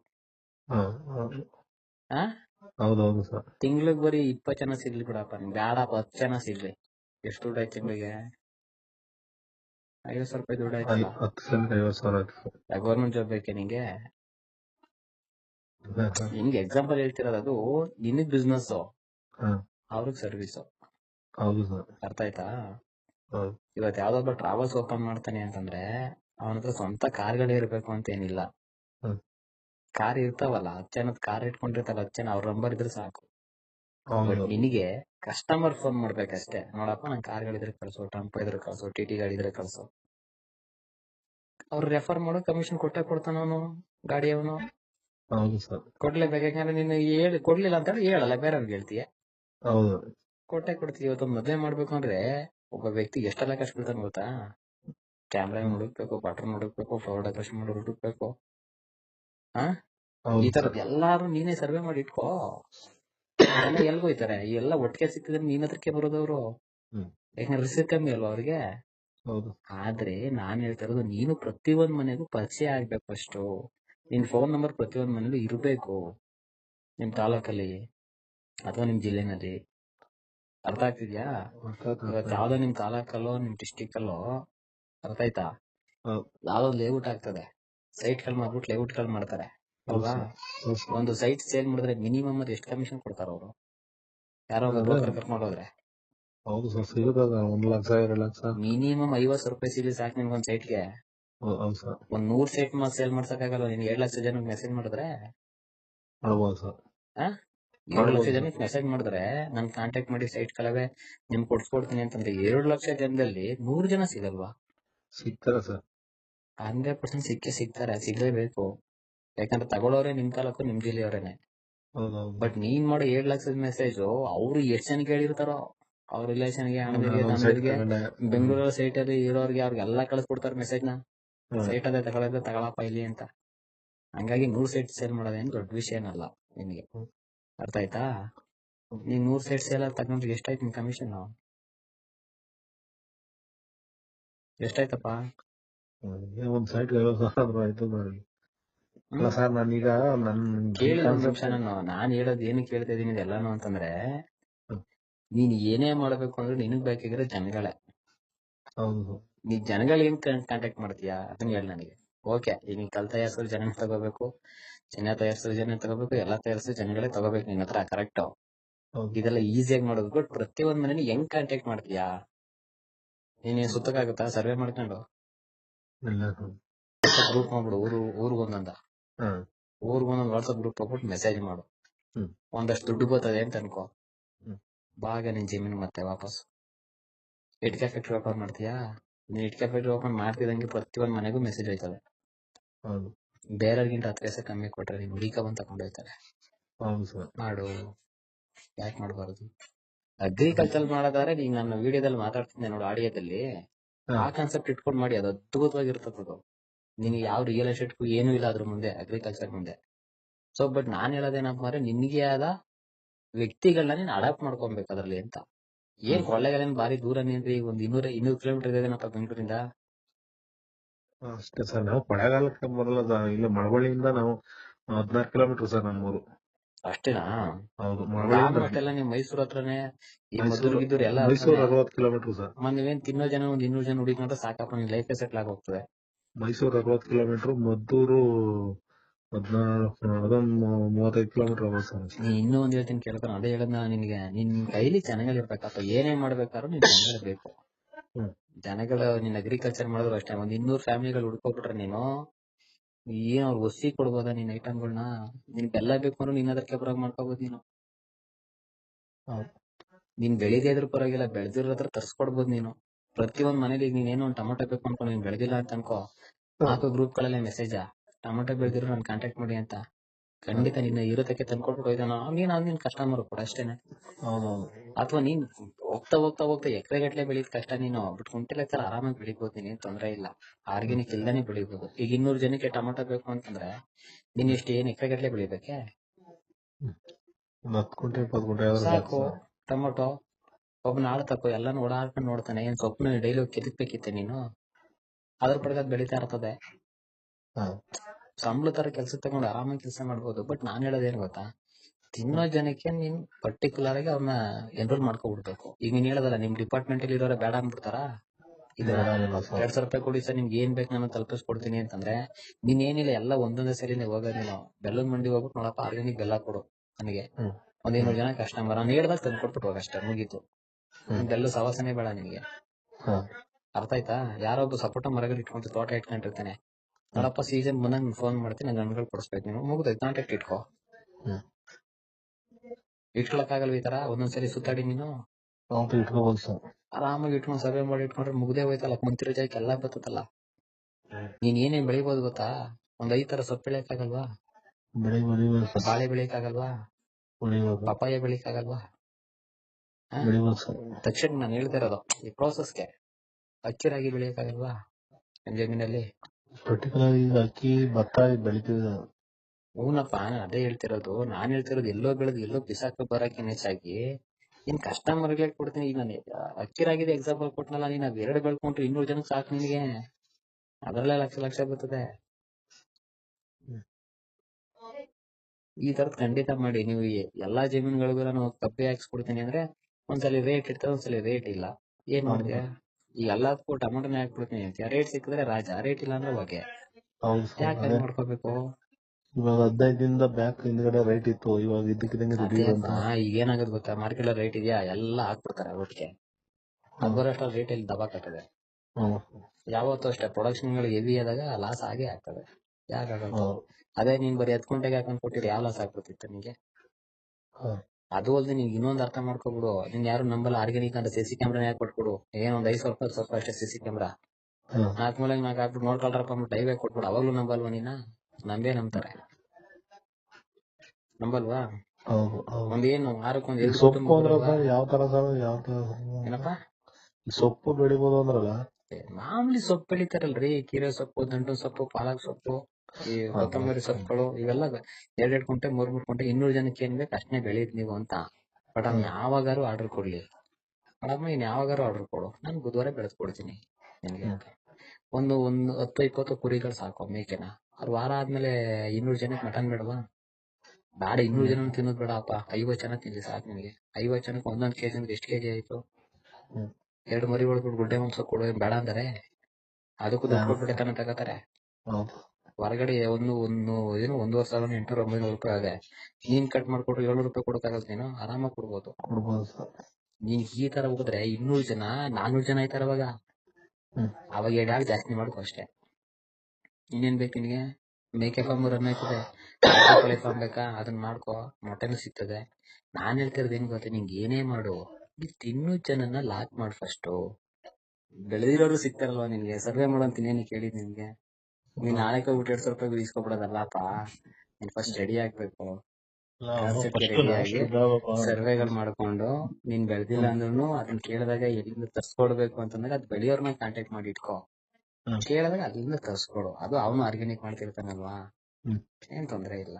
ಹೌದೌದು ಸರ್ ತಿಂಗ್ಳಿಗ್ ಬರೀ ಇಪ್ಪತ್ ಜನ ಸಿಗ್ಲಿ ಬಿಡಪ್ಪ ನಿಮ್ಗೆ ಬೇಡಪ್ಪ ಹತ್ತು ಜನ ಸಿಗ್ಲಿ. ಎಷ್ಟು ದುಡ್ಡು ಆಯ್ತು ತಿಂಗಳಿಗೆ? ಐವತ್ ಸಾವಿರ ರೂಪಾಯಿ ದುಡ್ಡು ಆಯ್ತು ಹತ್ತು ಸಾವಿರ ಆಯ್ತು ಗೌರ್ಮೆಂಟ್ ಜಾಬ್ ಬೇಕೆ ನಿಂಗೆ. ನಿಂಗೆ ಎಕ್ಸಾಂಪಲ್ ಹೇಳ್ತಿರೋದು ಅದು ನಿನಗ್ ಬಿಸ್ನೆಸ್ ಅವ್ರಿಗೆ ಸರ್ವಿಸ್ ಹೌದು ಸರ್ ಅರ್ಥ ಆಯ್ತಾ? ಇವತ್ ಯಾವ್ದೊಬ್ಬ ಟ್ರಾವೆಲ್ಸ್ ಓಪನ್ ಮಾಡ್ತಾನೆ ಅಂತಂದ್ರೆ ಅವನ ಹತ್ರ ಸ್ವಂತ ಕಾರ್ಗಳೇ ಇರ್ಬೇಕು ಅಂತ ಏನಿಲ್ಲ ಹ್ಮ್. ಕಾರ್ ಇರ್ತಾವಲ್ಲ ಹತ್ತು ಜನದ ಕಾರ್ ಇಟ್ಕೊಂಡಿರ್ತಾರಲ್ಲ ಹತ್ತು ಜನ ಅವ್ರ ನಂಬರ್ ಇದ್ರೆ ಸಾಕು. ಹೌದು. ನಿನಗೆ ಕಸ್ಟಮರ್ ಫೋನ್ ಮಾಡ್ಬೇಕಷ್ಟೇ. ನೋಡಪ್ಪ ನನ್ ಕಾರ್ಗಳಿದ್ರೆ ಕಳ್ಸು ಟೆಂಪೋ ಇದ್ರೆ ಕಳ್ಸು ಟಿ ಟಿ ಗಾಡಿ ಇದ್ರೆ ಕಳ್ಸು. ಅವ್ರು ರೆಫರ್ ಮಾಡೋ ಕಮಿಷನ್ ಕೊಟ್ಟೆ ಕೊಡ್ತಾನ ಅವನು ಗಾಡಿ ಅವನು ಹೌದು ಸರ್ ಕೊಡ್ಲೇಬೇಕು ಯಾಕಂದ್ರೆ ನೀನು ಹೇಳಿ ಕೊಡ್ಲಿಲ್ಲ ಅಂತ ಹೇಳಿ ಹೇಳಲ್ಲ ಬೇರೆಯವ್ರಿಗೆ ಹೇಳ್ತೀಯ ಹೌದು. ಕೊಟ್ಟೆ ಕೊಡ್ತೀವಿ ಇವತ್ತು ಮದ್ವೆ ಮಾಡ್ಬೇಕು ಅಂದ್ರೆ ಒಬ್ಬ ವ್ಯಕ್ತಿ ಎಷ್ಟೆಲ್ಲ ಕಷ್ಟ ಬಿಡ್ತಾನೆ ಗೊತ್ತಾ? ಕ್ಯಾಮ್ರಾ ಹುಡುಕ್ಬೇಕು ಬಟನ್ ಹುಡುಕ್ಬೇಕು ಫ್ಲವರ್ ಡೆಕೋರೇಷನ್ ಮಾಡಿ ಹುಡುಕ್ಬೇಕು ಈ ತರದ್ ಎಲ್ಲಾರು ನೀನೇ ಸರ್ವೆ ಮಾಡಿ ಇಟ್ಕೋ. ಎಲ್ಲ ಎಲ್ಗೋಯ್ತಾರೆ ಎಲ್ಲ ಒಟ್ಟಿಗೆ ಸಿಕ್ಕಿದ್ರೆ ನೀನ್ ಹತ್ರಕ್ಕೆ ಬರೋದವ್ರು. ಯಾಕಂದ್ರೆ ರಿಸ್ಕ್ ಕಮ್ಮಿ ಅಲ್ವಾ ಅವ್ರಿಗೆ? ಹೌದು. ಆದ್ರೆ ನಾನ್ ಹೇಳ್ತಾ ಇರೋದು ನೀನು ಪ್ರತಿಯೊಂದ್ ಮನೆಗೂ ಪರಿಚಯ ಆಗ್ಬೇಕು ಫಸ್ಟ್ ನಿನ್ ಫೋನ್ ನಂಬರ್ ಪ್ರತಿಯೊಂದ್ ಮನೇಲೂ ಇರ್ಬೇಕು. ನಿಮ್ ತಾಲೂಕಲ್ಲಿ ಅಥವಾ ನಿಮ್ ಜಿಲ್ಲೆನಲ್ಲಿ. ಅರ್ಥ ಆಗ್ತಿದ್ಯಾ? ಯಾವ್ದೋ ನಿಮ್ ತಾಲೂಕಲ್ಲೋ ನಿಮ್ ಡಿಸ್ಟಿಕ್ ಅಲ್ಲೋ ಅರ್ಥ ಆಯ್ತಾ. ಯಾವ್ದೋ ಲೇಔಟ್ ಆಗ್ತದೆ. ಸೈಟ್ಗಳು ಮಾಡ್ಬಿಟ್ಟು ಲೇಔಟ್ಗಳು ಮಾಡ್ತಾರೆ. ಅಲ್ವಾ? ಒಂದು ಸೈಟ್ ಸೇಲ್ ಮಾಡಿದ್ರೆ ಮಿನಿಮಮ್ ಅದು ಎಷ್ಟು ಕಮಿಷನ್ ಕೊಡ್ತಾರ ಅವರು? ಯಾರೋ ಮಾಡೋದ್ರೆ ಕರ್ಕೊಂಡು ಹೋದ್ರೆ ಹೌದು ಸರ್ ಸಿಗುತ್ತದ. ಒಂದ್ ಲಕ್ಷ ಎರಡು ಲಕ್ಷ. ಮಿನಿಮಮ್ ಐವತ್ತು ರೂಪಾಯಿ ಸಿಗಲಿ ಸಾಕು ನಿಮ್ಗೆ ಒಂದ್ ಸೈಟ್ಗೆ ಒಂದು ಸೈಟ್ ನೂರ್ ಸೈಟ್ ಸೇಲ್ ಮಾಡ್ಸಕ್ಕಾಗಲ್ಲ. ನೀನ್ ಎರಡ್ ಲಕ್ಷ ಜನಕ್ಕೆ ಮೆಸೇಜ್ ಮಾಡಿದ್ರೆ? ಮಾಡ್ಬೋದು ಸರ್. ಎರಡು ಲಕ್ಷ ಜನಕ್ಕೆ ಮೆಸೇಜ್ ಮಾಡಿದ್ರೆ ನನ್ ಕಾಂಟ್ಯಾಕ್ಟ್ ಮಾಡಿ ಸೈಟ್ ಕಳವೆ ನಿಮ್ ಕೊಡ್ಸ್ಕೊಡ್ತೀನಿ ಅಂತಂದ್ರೆ ಎರಡು ಲಕ್ಷ ಜನದಲ್ಲಿ ನೂರ್ ಜನ ಸಿಗಲ್ವಾ? ಸಿಗ್ತಾರ ಸರ್? ಹಂಡ್ರೆಡ್ ಪರ್ಸೆಂಟ್ ಸಿಕ್ಕೇ ಸಿಗ್ತಾರೆ ಸಿಗ್ಲೇಬೇಕು. ಯಾಕಂದ್ರೆ ತಗೊಳ್ಳೋರೆ ನಿಮ್ ತಾಲೂಕು ನಿಮ್ ಜಿಲ್ಲೆಯವರೇನೆ. ಹೌದೌದು. ಬಟ್ ನೀನ್ ಮಾಡೋ ಎರಡ್ ಲಕ್ಷದ ಮೆಸೇಜ್ ಅವ್ರು ಎಷ್ಟ್ ಜನ ಕೇಳಿರ್ತಾರೋ ಅವ್ರ ರಿಲೇಷನ್ಗೆ ಬೆಂಗಳೂರು ಸೈಟ್ ಅಲ್ಲಿ ಇರೋರ್ಗೆ ಅವ್ರಿಗೆಲ್ಲ ಕಳಿಸ್ಕೊಡ್ತಾರೆ ಮೆಸೇಜ್ನ. ಹ್ಮ್. ಸೈಟ್ ಅದೇ ತಗೊಳ್ಳೋದು ತಗೊಳಪ್ಪ ಇಲ್ಲಿ ಅಂತ. ಹಂಗಾಗಿ ನೂರ್ ಸೈಟ್ ಸೇಲ್ ಮಾಡೋದೇನು ದೊಡ್ಡ ವಿಷಯ ಏನಲ್ಲ ನಿನ್ಗೆ ಹ್ಮ್. ಅರ್ಥ ಆಯ್ತಾ. ನೀನ್ ನೂರ್ ಸೈಟ್ ಸೇಲ್ ತಗೊಂಡ್ರೆ ಎಷ್ಟಾಯ್ತು ನಿನ್ ಕಮಿಷನ್ ಎಷ್ಟಾಯ್ತಪ್ಪ? ಒಂದ್ ಸೈಟ್ ಸಾವಿರ ಆಯ್ತು ನೋಡಿ. ಅಲ್ಲ? ಸರ್ ನಾನೀಗ ನನ್ ಒಂದ್ ನಾನು ಹೇಳೋದ್ ಏನ್ ಕೇಳ್ತಾ ಇದೀನಿ ಎಲ್ಲಾನು ಅಂತಂದ್ರೆ. ನೀನ್ ಏನೇ ಮಾಡ್ಬೇಕು ಅಂದ್ರೆ ನಿನಗ್ ಬೇಕಾಗಿರೋ ಜನಗಳೇ. ಹೌದು. ನೀ ಜನಗಳ ಏನ್ ಕಾಂಟ್ಯಾಕ್ಟ್ ಮಾಡ್ತೀಯಾ? ಅದನ್ನ ಹೇಳ ನನಗೆ. ಓಕೆ ಈಗ ನೀನ್ ಕಲ್ ತಯಾರಿಸೋ ಜನ ತಗೋಬೇಕು ಚೆನ್ನ ತಯಾರಿಸೋ ಜನ ತಗೋಬೇಕು ಎಲ್ಲಾ ತಯಾರಿಸೋ ಜನಗಳೇ ತಗೋಬೇಕು ನಿನ್ ಹತ್ರ ಕರೆಕ್ಟ್ ಇದೆಲ್ಲ ಈಸಿಯಾಗಿ ಮಾಡೋದು ಬಟ್ ಪ್ರತಿಯೊಂದ್ ಮನೇಲಿ ಹೆಂಗ್ ಕಾಂಟ್ಯಾಕ್ಟ್ ಮಾಡ್ತೀಯಾ? ನೀನ್ ಸುತ್ತಕ್ಕಾಗುತ್ತಾ ಸರ್ವೆ ಮಾಡ್ಕೊಂಡು. ಗ್ರೂಪ್ ಮಾಡ್ಬಿಡು. ಊರು ಒಂದಂದ ಹ್ಮ್. ಒಂದೊಂದು ವಾಟ್ಸಪ್ ಗ್ರೂಪ್ ಹಾಕ್ಬಿಟ್ಟು ಮೆಸೇಜ್ ಮಾಡು. ಒಂದಷ್ಟು ದುಡ್ಡು ಬರ್ತದೆ ಅಂತ ಅನ್ಕೋ. ಬಾಗ ನಿನ್ ಜಮೀನು ಮತ್ತೆ ವಾಪಸ್. ಇಟ್ಕೆ ಫ್ಯಾಕ್ಟ್ರಿ ಓಪನ್ ಮಾಡ್ತೀಯಾ? ನೀನ್ ಇಟ್ಕೆ ಫ್ಯಾಕ್ಟ್ರಿ ಓಪನ್ ಮಾಡ್ತಿದಂಗೆ ಪ್ರತಿಯೊಂದ್ ಮನೆಗೂ ಮೆಸೇಜ್ ಹೋಯ್ತದೆ. ಹೌದು. ಬೇರೆಯವ್ರಿಗಿಂತ ಹತ್ತು ಪೈಸೆ ಕಮ್ಮಿ ಕೊಟ್ರೆ ನೀನ್ ಹುಡಿಕ ಬಂದ್ ತಗೊಂಡೋಯ್ತಾರೆ ಮಾಡು. ಯಾಕೆ ಮಾಡಬಾರದು? ಅಗ್ರಿಕಲ್ಚರ್ ಮಾಡೋದಾದ್ರೆ ಈಗ ನನ್ನ ವಿಡಿಯೋದಲ್ಲಿ ಮಾತಾಡ್ತಿದ್ದೆ ನೋಡು ಆಡಿಯೋದಲ್ಲಿ. ಆ ಕಾನ್ಸೆಪ್ಟ್ ಇಟ್ಕೊಂಡ್ ಮಾಡಿ ಅದು ಅದ್ಭುತವಾಗಿರ್ತದ ಅದು. ನಿನಗೆ ಯಾವ ರಿಯಲ್ ಎಸ್ಟೇಟ್ ಏನು ಇಲ್ಲ ಅದ್ರ ಮುಂದೆ ಅಗ್ರಿಕಲ್ಚರ್ ಮುಂದೆ. ಸೊ ಬಟ್ ನಾನ್ ಹೇಳೋದೇನಪ್ಪ ಅಂದ್ರೆ ನಿನ್ಗೆ ಆದ ವ್ಯಕ್ತಿಗಳನ್ನ ನೀನ್ ಅಡಾಪ್ಟ್ ಮಾಡ್ಕೊಬೇಕು ಅದ್ರಲ್ಲಿ ಅಂತ. ಏನ್ ಕೊಳ್ಳೆಗಳೇನ್ ಬಾರಿ ದೂರ ನಿನ್ರಿ ಒಂದ್ ಇನ್ನೂರ ಇನ್ನೂರು ಕಿಲೋಮೀಟರ್ ಇದೇನಪ್ಪ ಬೆಂಗಳೂರಿಂದ? ಅಷ್ಟೇ ಸರ್ ನಾವು ಕೊಳ್ಳೆಗಾಲಕ್ಕೆ ಬರಲ್ಲ ಇಲ್ಲಿ ಮಳವಳ್ಳಿಯಿಂದ ನಾವು ಹದಿನಾರು ಕಿಲೋಮೀಟರ್ ಸರ್ ನಮ್ಮೂರು. ಅಷ್ಟೇನಾ ಹೌದು. ನಿಮ್ ಮೈಸೂರ್ ಹತ್ರನೇ ಈ ಮದ್ದೂರ್ ಗಿದ್ದೂರ್ ಎಲ್ಲ ಮೈಸೂರು ಅರವತ್ತು ಕಿಲೋಮೀಟರ್ ಸರ್. ನೀವೇನ್ ತಿನ್ನೋ ಜನ ಒಂದ್ ಇನ್ನೂರ್ ಜನ ಹುಡುಕೊಂಡ್ರೆ ಸಾಕಪ್ಪ ನಿನ್ ಲೈಫ್ ಸೆಟ್ಲ್ ಆಗಿ ಹೋಗ್ತದೆ ಮೈಸೂರು ಅರವತ್ತು ಕಿಲೋಮೀಟರ್ ಮದ್ದೂರು ಅದೊಂದು ಮೂವತ್ತೈದು ಕಿಲೋಮೀಟರ್ ಸರ್. ನೀನ್ ಇನ್ನೂ ಒಂದ್ ಹೇಳ್ತೀನಿ ಕೇಳ್ತಾರ ಅದೇ ಹೇಳದ್ ನಾನು ನಿನ್ಗೆ. ನಿನ್ ಕೈಲಿ ಜನಗಳಿರ್ಬೇಕಪ್ಪ ಏನೇ ಮಾಡ್ಬೇಕಾದ್ರೂ ನಿನ್ ಹ್ಮ್. ಜನಗಳು ನಿನ್ ಅಗ್ರಿಕಲ್ಚರ್ ಮಾಡಿದ್ರು ಅಷ್ಟೇ ಒಂದ್ ಇನ್ನೂರ್ ಫ್ಯಾಮಿಲಿಗಳು ಹುಡ್ಕೋಬಿಟ್ರೆ ನೀನು ಏನ್ ಅವ್ರ ಒಸಿ ಕೊಡ್ಬೋದಾ ನಿನ್ ಐಟಮ್ಗಳನ್ನ ನಿನ್ ಬೆಲ್ಲ ಬೇಕು ಅಂದ್ರೆ ನಿನ್ ಅದ್ರ ಕೆಬ್ರಾಗ್ ಮಾಡ್ಕೋಬಹುದು ನೀನು. ನೀನ್ ಬೆಳಿಗ್ಗೆ ಇದ್ರ ಪರವಾಗಿಲ್ಲ ಬೆಳ್ದಿರೋ ಹತ್ರ ತರ್ಸ್ಕೊಡ್ಬೋದು ನೀನು ಪ್ರತಿಯೊಂದ್ ಮನೇಲಿ ಈಗ ನೀನೇನೋ ಒಂದ್ ಟೊಮೊಟೊ ಬೇಕು ಅನ್ಕೊ ನೀನ್ ಬೆಳೆದಿಲ್ಲ ಅಂತ ಅನ್ಕೋ. ಹಾಕೋ ಗ್ರೂಪ್ ಗಳಲ್ಲೇ ಮೆಸೇಜ್ ಟೊಮೊಟೊ ಬೆಳೆದಿರೋ ನನ್ ಕಾಂಟ್ಯಾಕ್ಟ್ ಮಾಡಿ ಅಂತ. ಖಂಡಿತ ನಿನ್ನ ಇರೋದಕ್ಕೆ ತಂದ್ಕೊಟ್ಬಿಟ್ಟು ಹೋಯ್ತಾನ ನೀನ್ ಅದ್ ನಿನ್ ಕಸ್ಟಮರ್ ಕೂಡ ಅಷ್ಟೇನೆ. ಅಥವಾ ನೀನ್ ಹೋಗ್ತಾ ಹೋಗ್ತಾ ಹೋಗ್ತಾ ಎಕರೆ ಗಟ್ಲೆ ಬೆಳೆಯೋದ್ ಕಷ್ಟ ನೀನು ಬಟ್ ಕುಂಟೆ ಲೆಕ್ಕ ಆರಾಮಾಗಿ ಬೆಳಿಬಹುದು ನೀನ್ ತೊಂದ್ರೆ ಇಲ್ಲ. ಆರ್ಗ್ಯಾನಿಕ್ ಇಲ್ದಾನೆ ಬೆಳಿಬಹುದು ಈಗ ಇನ್ನೂರ್ ಜನಕ್ಕೆ ಟೊಮೆಟೊ ಬೇಕು ಅಂತಂದ್ರೆ ನೀನ್ ಎಷ್ಟು ಏನ್ ಎಕರೆ ಗಟ್ಲೆ ಬೆಳಿಬೇಕೆ ಸಾಕು. ಟೊಮೆಟೊ ಒಬ್ಬನ ಆಳ್ ತಕೋ ಎಲ್ಲಾನು ಓಡಾಡ್ಕೊಂಡು ನೋಡ್ತಾನೆ ಏನ್ ಸೊಪ್ಪು ಡೈಲಿ ಹೋಗಿ ಕೆದಕ್ಬೇಕಿತ್ತೆ ನೀನು? ಅದ್ರ ಪಡೆದ ಬೆಳಿತಾ ಇರ್ತದೆ. ಸಂಬಳ ತರ ಕೆಲ್ಸ ತಗೊಂಡು ಆರಾಮಾಗಿ ಕೆಲಸ ಮಾಡ್ಬೋದು. ಬಟ್ ನಾನ್ ಹೇಳೋದೇನ್ ಗೊತ್ತಾ? ತಿನ್ನೋ ಜನಕ್ಕೆ ನೀನ್ ಪರ್ಟಿಕ್ಯುಲರ್ ಆಗಿ ಅವ್ನ ಎನ್ರೋಲ್ ಮಾಡ್ಕೊಬಿಡ್ಬೇಕು. ಈಗ ನೀನ್ ಹೇಳದಲ್ಲ ನಿಮ್ ಡಿಪಾರ್ಟ್ಮೆಂಟ್ ಅಲ್ಲಿ ಇರೋರ ಬೇಡ ಇದು ಸರ್ ಎರಡ್ ಸಾವಿರ ರೂಪಾಯಿ ಕೊಡಿ ಸರ್ ನಿಮ್ಗೆ ಏನ್ ಬೇಕು ನಾನು ತಲುಪಿಸ್ಕೊಡ್ತೀನಿ ಅಂತಂದ್ರೆ ನೀನ್ ಏನಿಲ್ಲ ಎಲ್ಲ ಒಂದೊಂದೇ ಸರಿ ಹೋಗೋದ್ ನೀನು. ಬೆಲ್ಲದ ಮಂಡಿ ಹೋಗ್ಬಿಟ್ಟು ನೋಡಪ್ಪ ಆರ್ಗಾನಿಕ್ ಬೆಲ್ಲ ಕೊಡು ನನಗೆ. ಒಂದ್ ಇನ್ನೂರು ಜನ ಕಸ್ಟಮರ್ ನಾನು ಹೇಳ್ದಾಗ ತಂದು ಕೊಟ್ಬಿಟ್ಟು ಅಷ್ಟೇ ಮುಗೀತು. ಬೆಲ್ಲ ಸವಾಸನೆ ಬೇಡ ನಿನ್ಗೆ. ಅರ್ಥ ಆಯ್ತಾ? ಯಾರೊಬ್ಬ ಸಪೋಟ ಮರಗಳು ಇಟ್ಕೊಂಡು ತೋಟ ಇಟ್ಕೊಂಡಿರ್ತಾನೆ. ನೋಡಪ್ಪ ಸೀಸನ್ ಬಂದಾಗ ಫೋನ್ ಮಾಡ್ತೀನಿ ನನ್ನ ಹಣ್ಣುಗಳು ಕೊಡಿಸ್ಬೇಕು ನೀನು. ಮುಗಿದೈತೆ ಕಾಂಟ್ಯಾಕ್ಟ್ ಇಟ್ಕೋ. ಇಟ್ಕೊಳಕ್ಕಾಗಲ್ವ ಈ ತರ? ಒಂದೊಂದ್ಸರಿ ಸುತ್ತಾಡಿ ನೀನು. ಹೌದು ಇಟ್ಕೋಬೋದು ಸರ್. ಆರಾಮಾಗಿ ಇಟ್ಕೊಂಡು ಸರ್ವೆ ಮಾಡಿ ಇಟ್ಕೊಂಡ್ರೆ ಮುಗ್ದೇ ಹೋಯ್ತಲ್ಲ ಕುಂತಿರೋ ಜಾಗಕ್ಕೆ ಎಲ್ಲ ಬರ್ತದಲ್ಲ. ನೀನ್ ಏನೇನ್ ಬೆಳಿಬೋದು ಗೊತ್ತಾ? ಒಂದ್ ಐದ್ ತರ ಸೊಪ್ಪು ಬೆಳೆಯಕ್ಕಾಗಲ್ವಾ? ಬೆಳೆ ಬೆಳೆಯಕ್ಕಾಗಲ್ವಾ? ಪಪಾಯ ಬೆಳೆಯಕ್ಕಾಗಲ್ವಾ? ತಕ್ಷಣ ನಾನು ಹೇಳ್ತಾ ಇರೋದು ಈ ಪ್ರೋಸೆಸ್ಗೆ ಅಚ್ಚರಾಗಿ ರಾಗಿ ಬೆಳೆಯಕ್ಕಾಗಲ್ವಾ? ಜಮೀನಲ್ಲಿ ಪರ್ಟಿಕ್ಯುಲರ್ ಈಗ ಅಕ್ಕಿ ಭತ್ತ ಬೆಳಿತೀವಿ ಹೂನಪ್ಪ ಅದೇ ಹೇಳ್ತಿರೋದು. ನಾನ್ ಹೇಳ್ತಿರೋದು ಎಲ್ಲೋ ಬೆಳೆದು ಎಲ್ಲೋ ಬಿಸಾಕ ಬರಕ್ಕೆ ಹೆಚ್ಚಾಗಿ ನಿನ್ ಕಸ್ಟಮರ್ಗೆ ಕೊಡ್ತೀನಿ. ಈಗ ನಾನು ಅಕ್ಕಿ ರಾಗಿದೆ ಎಕ್ಸಾಂಪಲ್ ಕೊಟ್ಟನಲ್ಲ ನೀನ್ ಅವ್ ಎರಡು ಬೆಳ್ಕೊಂಡ್ರೆ ಇನ್ನೂರು ಜನಕ್ಕೆ ಸಾಕು ನಿನಗೆ. ಅದ್ರಲ್ಲೇ ಲಕ್ಷ ಲಕ್ಷ ಬರ್ತದೆ ಈ ತರದ್ ಖಂಡಿತ ಮಾಡಿ. ನೀವು ಎಲ್ಲಾ ಜಮೀನುಗಳಿಗೂ ನಾನು ಕಪ್ಪೆ ಹಾಕ್ಸ್ಕೊಡ್ತೀನಿ ಅಂದ್ರೆ ಒಂದ್ಸಲಿ ರೇಟ್ ಇರ್ತದೆ ಒಂದ್ಸಲಿ ರೇಟ್ ಇಲ್ಲ. ಏನ್ ಮಾಡ್ತೀಯ? ಈಗ ಎಲ್ಲದಕ್ಕೂ ಟೊಮೊಟೊನೇ ಹಾಕ್ಬಿಡ್ತೀನಿ. ಅಂತೀಯ ರೇಟ್ ಸಿಕ್ಕಿದ್ರೆ ರಾಜ. ರೇಟ್ ಇಲ್ಲ ಅಂದ್ರೆ ಓಕೆ ಯಾಕೆ ಮಾಡ್ಕೋಬೇಕು? ಇವಾಗ ಹದಿನೈದು ದಿನದ ಬ್ಯಾಕ್ ಹಿಂದ್ಗಡೆ ರೈಟ್ ಇತ್ತು. ಇವಾಗ ಇದಕ್ಕಿದಂಗೆ ಅಂತ. ಈಗ ಏನಾಗುತ್ತೆ ಗೊತ್ತಾ? ಮಾರ್ಕೆಟ್ ರೇಟ್ ಇದೆಯಾ? ಎಲ್ಲ ಹಾಕ್ಬಿಡ್ತಾರೆ ಒಟ್ಟಿಗೆ. ಅಷ್ಟು ರೇಟ್ ಇಲ್ಲಿ ದಬಾಕತ್ತದೆ. ಯಾವತ್ತೂ ಅಷ್ಟೇ ಪ್ರೊಡಕ್ಷನ್ಗಳು ಹೆವಿ ಆದಾಗ ಲಾಸ್ ಆಗೇ ಆಗ್ತದೆ. ಯಾಕಾಗಲ್ಲ ಅದೇ ನೀನ್ ಬರೀ ಹತ್ತು ಗಂಟೆಗೆ ಹಾಕೊಂಡ್ ಕೊಟ್ಟಿದ್ರೆ ಯಾವ ಲಾಸ್ ಆಗ್ಬಿಡ್ತಿತ್ತು ನಿಮಗೆ. ಅದು ಅಲ್ಲದೆ ನೀನ್ ಇನ್ನೊಂದ್ ಅರ್ಥ ಮಾಡ್ಕೊಬಿಡು. ನಿನ್ ಯಾರು ನಂಬಲ್ಲ? ಆರ್ಗ್ಯಾನಿಕ್ ಅಂತ ಸಿಸಿ ಕ್ಯಾಮ್ರಾ ಯಾಕೆ ಕೊಟ್ಬಿಡು ಏನೊಂದ್ ಐದ್ ಸಾವಿರ ರೂಪಾಯಿ ಸ್ವಲ್ಪ ಅಷ್ಟೇ ಸಿಸಿ ಸಿ ಕ್ಯಾಮ್ರಾ. ನಾಲ್ಕು ಮೂಲೆ ನಾಲ್ಕು ಹಾಕ್ಬಿಟ್ಟು ನೋಡ್ಕೊಳ್ರಪ್ಪ ಅಂದ್ಬಿಟ್ಟು ಕೊಟ್ಬಿಡು. ಅವಾಗ್ಲೂ ನಂಬಲ್ವಾ ನೀನ? ನಂಬೇ ನಂಬ್ತಾರೆ. ನಂಬಲ್ವಾ? ಒಂದೇನು ವಾರಕ್ಕೊಂದ್ ಸೊಪ್ಪು ಅಂದ್ರೆ ಯಾವ ತರ ಯಾವ ತರ ಏನಪ್ಪ? ಈ ಸೊಪ್ಪು ಬೆಳಿಬೋದು ಅಂದ್ರಲ್ಲ? ಮಾಮೂಲಿ ಸೊಪ್ಪು ಬೆಳಿತಾರಲ್ರಿ. ಕೀರೆ ಸೊಪ್ಪು ದಂಟು ಸೊಪ್ಪು ಪಾಲಕ್ ಸೊಪ್ಪು. ಈ ಕೊತ್ತಂಬರಿ ಸೊಪ್ಪುಗಳು ಇವೆಲ್ಲ ಎರಡೆರಡು ಕುಂಟೆ ಮೂರ್ ಮೂರ್ ಕುಂಟೆ ಇನ್ನೂರು ಜನಕ್ಕೆ ಏನ್ ಬೇಕು ಅಷ್ಟೇ ಬೆಳೀರಿ ನೀವು ಅಂತ. ಬಟ್ ಅವ್ನ್ ಯಾವಾಗಾರು ಆರ್ಡರ್ ಕೊಡ್ಲಿ. ಮೇಡಮ್ ನೀನ್ ಯಾವಾಗಾರು ಆರ್ಡರ್ ಕೊಡು. ನಾನು ಬುಧವಾರ ಬೆಳೆದ್ ಕೊಡ್ತೀನಿ ನಿನ್ಗೆ. ಒಂದು ಒಂದು ಹತ್ತು ಇಪ್ಪತ್ತು ಕುರಿಗಳು ಸಾಕು ಮೇಕೆನ ಅವ್ರ ವಾರ ಆದ್ಮೇಲೆ ಇನ್ನೂರು ಜನಕ್ಕೆ ಮಟನ್ ಬೇಡವಾ? ಬೇಡ ಇನ್ನೂರು ಜನ ತಿನ್ನೋದ್ ಬೇಡ ಅಪ್ಪ ಐವತ್ ಜನ ತಿನ್ಲಿ ಸಾಕು ನಿನ್ಗೆ. ಐವತ್ ಜನಕ್ಕೆ ಒಂದೊಂದ್ ಕೆಜಿ ಅಂದ್ರೆ ಎಷ್ಟು ಕೆಜಿ ಆಯ್ತು? ಎರಡ್ ಮರಿ ಒಳಗ್ ಗುಡ್ಡೆ ಮಾಂಸ ಕೊಡು ಬೇಡ ಅಂದ್ರೆ? ಅದಕ್ಕೂ ದುಡ್ಡು ಕೊಟ್ಬಿಟ್ಟೆ ತಾನೇ ತಗೋತಾರೆ. ಹೊರಗಡೆ ಒಂದು ಒಂದು ಏನು ಒಂದೂವರೆ ಸಾವಿರ ಎಂಟುನೂರ ಒಂಬೈನೂರು ರೂಪಾಯಿ ಇದೆ ನೀನ್ ಕಟ್ ಮಾಡ್ಕೊಟ್ರೆ ಏಳ್ನೂರು ರೂಪಾಯಿ ಕೊಡಕ್ಕಾಗಲ್ಲ ನೀನು? ಆರಾಮಾಗಿ ಕೊಡ್ಬೋದು. ಕೊಡ್ಬೋದು ಸರ್. ನೀನ್ ಈ ತರ ಹೋದ್ರೆ ಇನ್ನೂರು ಜನ ನಾನ್ನೂರು ಜನ ಆಯ್ತಾರ ಅವಾಗ ಹ್ಮ್. ಅವಾಗ ಎರಡು ಜಾಸ್ತಿ ಮಾಡ್ಕೊ ಅಷ್ಟೇ. ಇನ್ನೇನ್ ಬೇಕು ನಿನಗೆ? ಮೇಕೆ ಫಾರ್ಮ್ ರನ್ ಆಯ್ತದೆ. ಕೋಳಿ ಫಾರ್ಮ್ ಬೇಕಾ? ಅದನ್ನ ಮಾಡ್ಕೋ. ಮೊಟ್ಟೆನೂ ಸಿಗ್ತದೆ. ನಾನ್ ಹೇಳ್ತಿರೋದು ಏನ್ ಗೊತ್ತಾ? ನಿಂಗೆ ಏನೇ ಮಾಡು. ಈ ತಿನ್ನೂ ಜನನ್ನ ಲಾಕ್ ಮಾಡು ಫಸ್ಟ್ ಬೆಳೆದಿರೋರು ಸಿಗ್ತಾರಲ್ವಾ ನಿನ್ಗೆ? ಸರ್ವೆ ಮಾಡು ಅಂತ ಇನ್ನೇನು ಕೇಳಿದ್ ನಿನ್ಗೆ? ನೀನ್ ನಾಳೆ ಹೋಗ್ಬಿಟ್ಟು ಎರಡ್ ಸಾವಿರ ರೂಪಾಯಿ ಇಸ್ಕೊಬಿಡೋದಲ್ಲಪ್ಪ ನೀನ್ ಫಸ್ಟ್ ರೆಡಿ ಆಗ್ಬೇಕು. ಸರ್ವೆಗಳ್ ಮಾಡ್ಕೊಂಡು ನೀನ್ ಬೆಳ್ದಿಲ್ಲ ಅಂದ್ರೂ ಅದನ್ನ ಕೇಳಿದಾಗ ಎಲ್ಲಿಂದ ತರ್ಸ್ಕೊಡ್ಬೇಕು ಅಂತಂದಾಗ ಅದ್ ಬೆಳೆಯೋರ್ನ ಕಾಂಟ್ಯಾಕ್ಟ್ ಮಾಡಿ ಇಟ್ಕೋ. ಕೇಳಿದಾಗ ಅಲ್ಲಿಂದ ತರ್ಸ್ಕೊಡು. ಅದು ಅವನು ಆರ್ಗ್ಯಾನಿಕ್ ಮಾಡ್ತಿರ್ತಾನಲ್ವಾ. ಏನ್ ತೊಂದ್ರೆ ಇಲ್ಲ.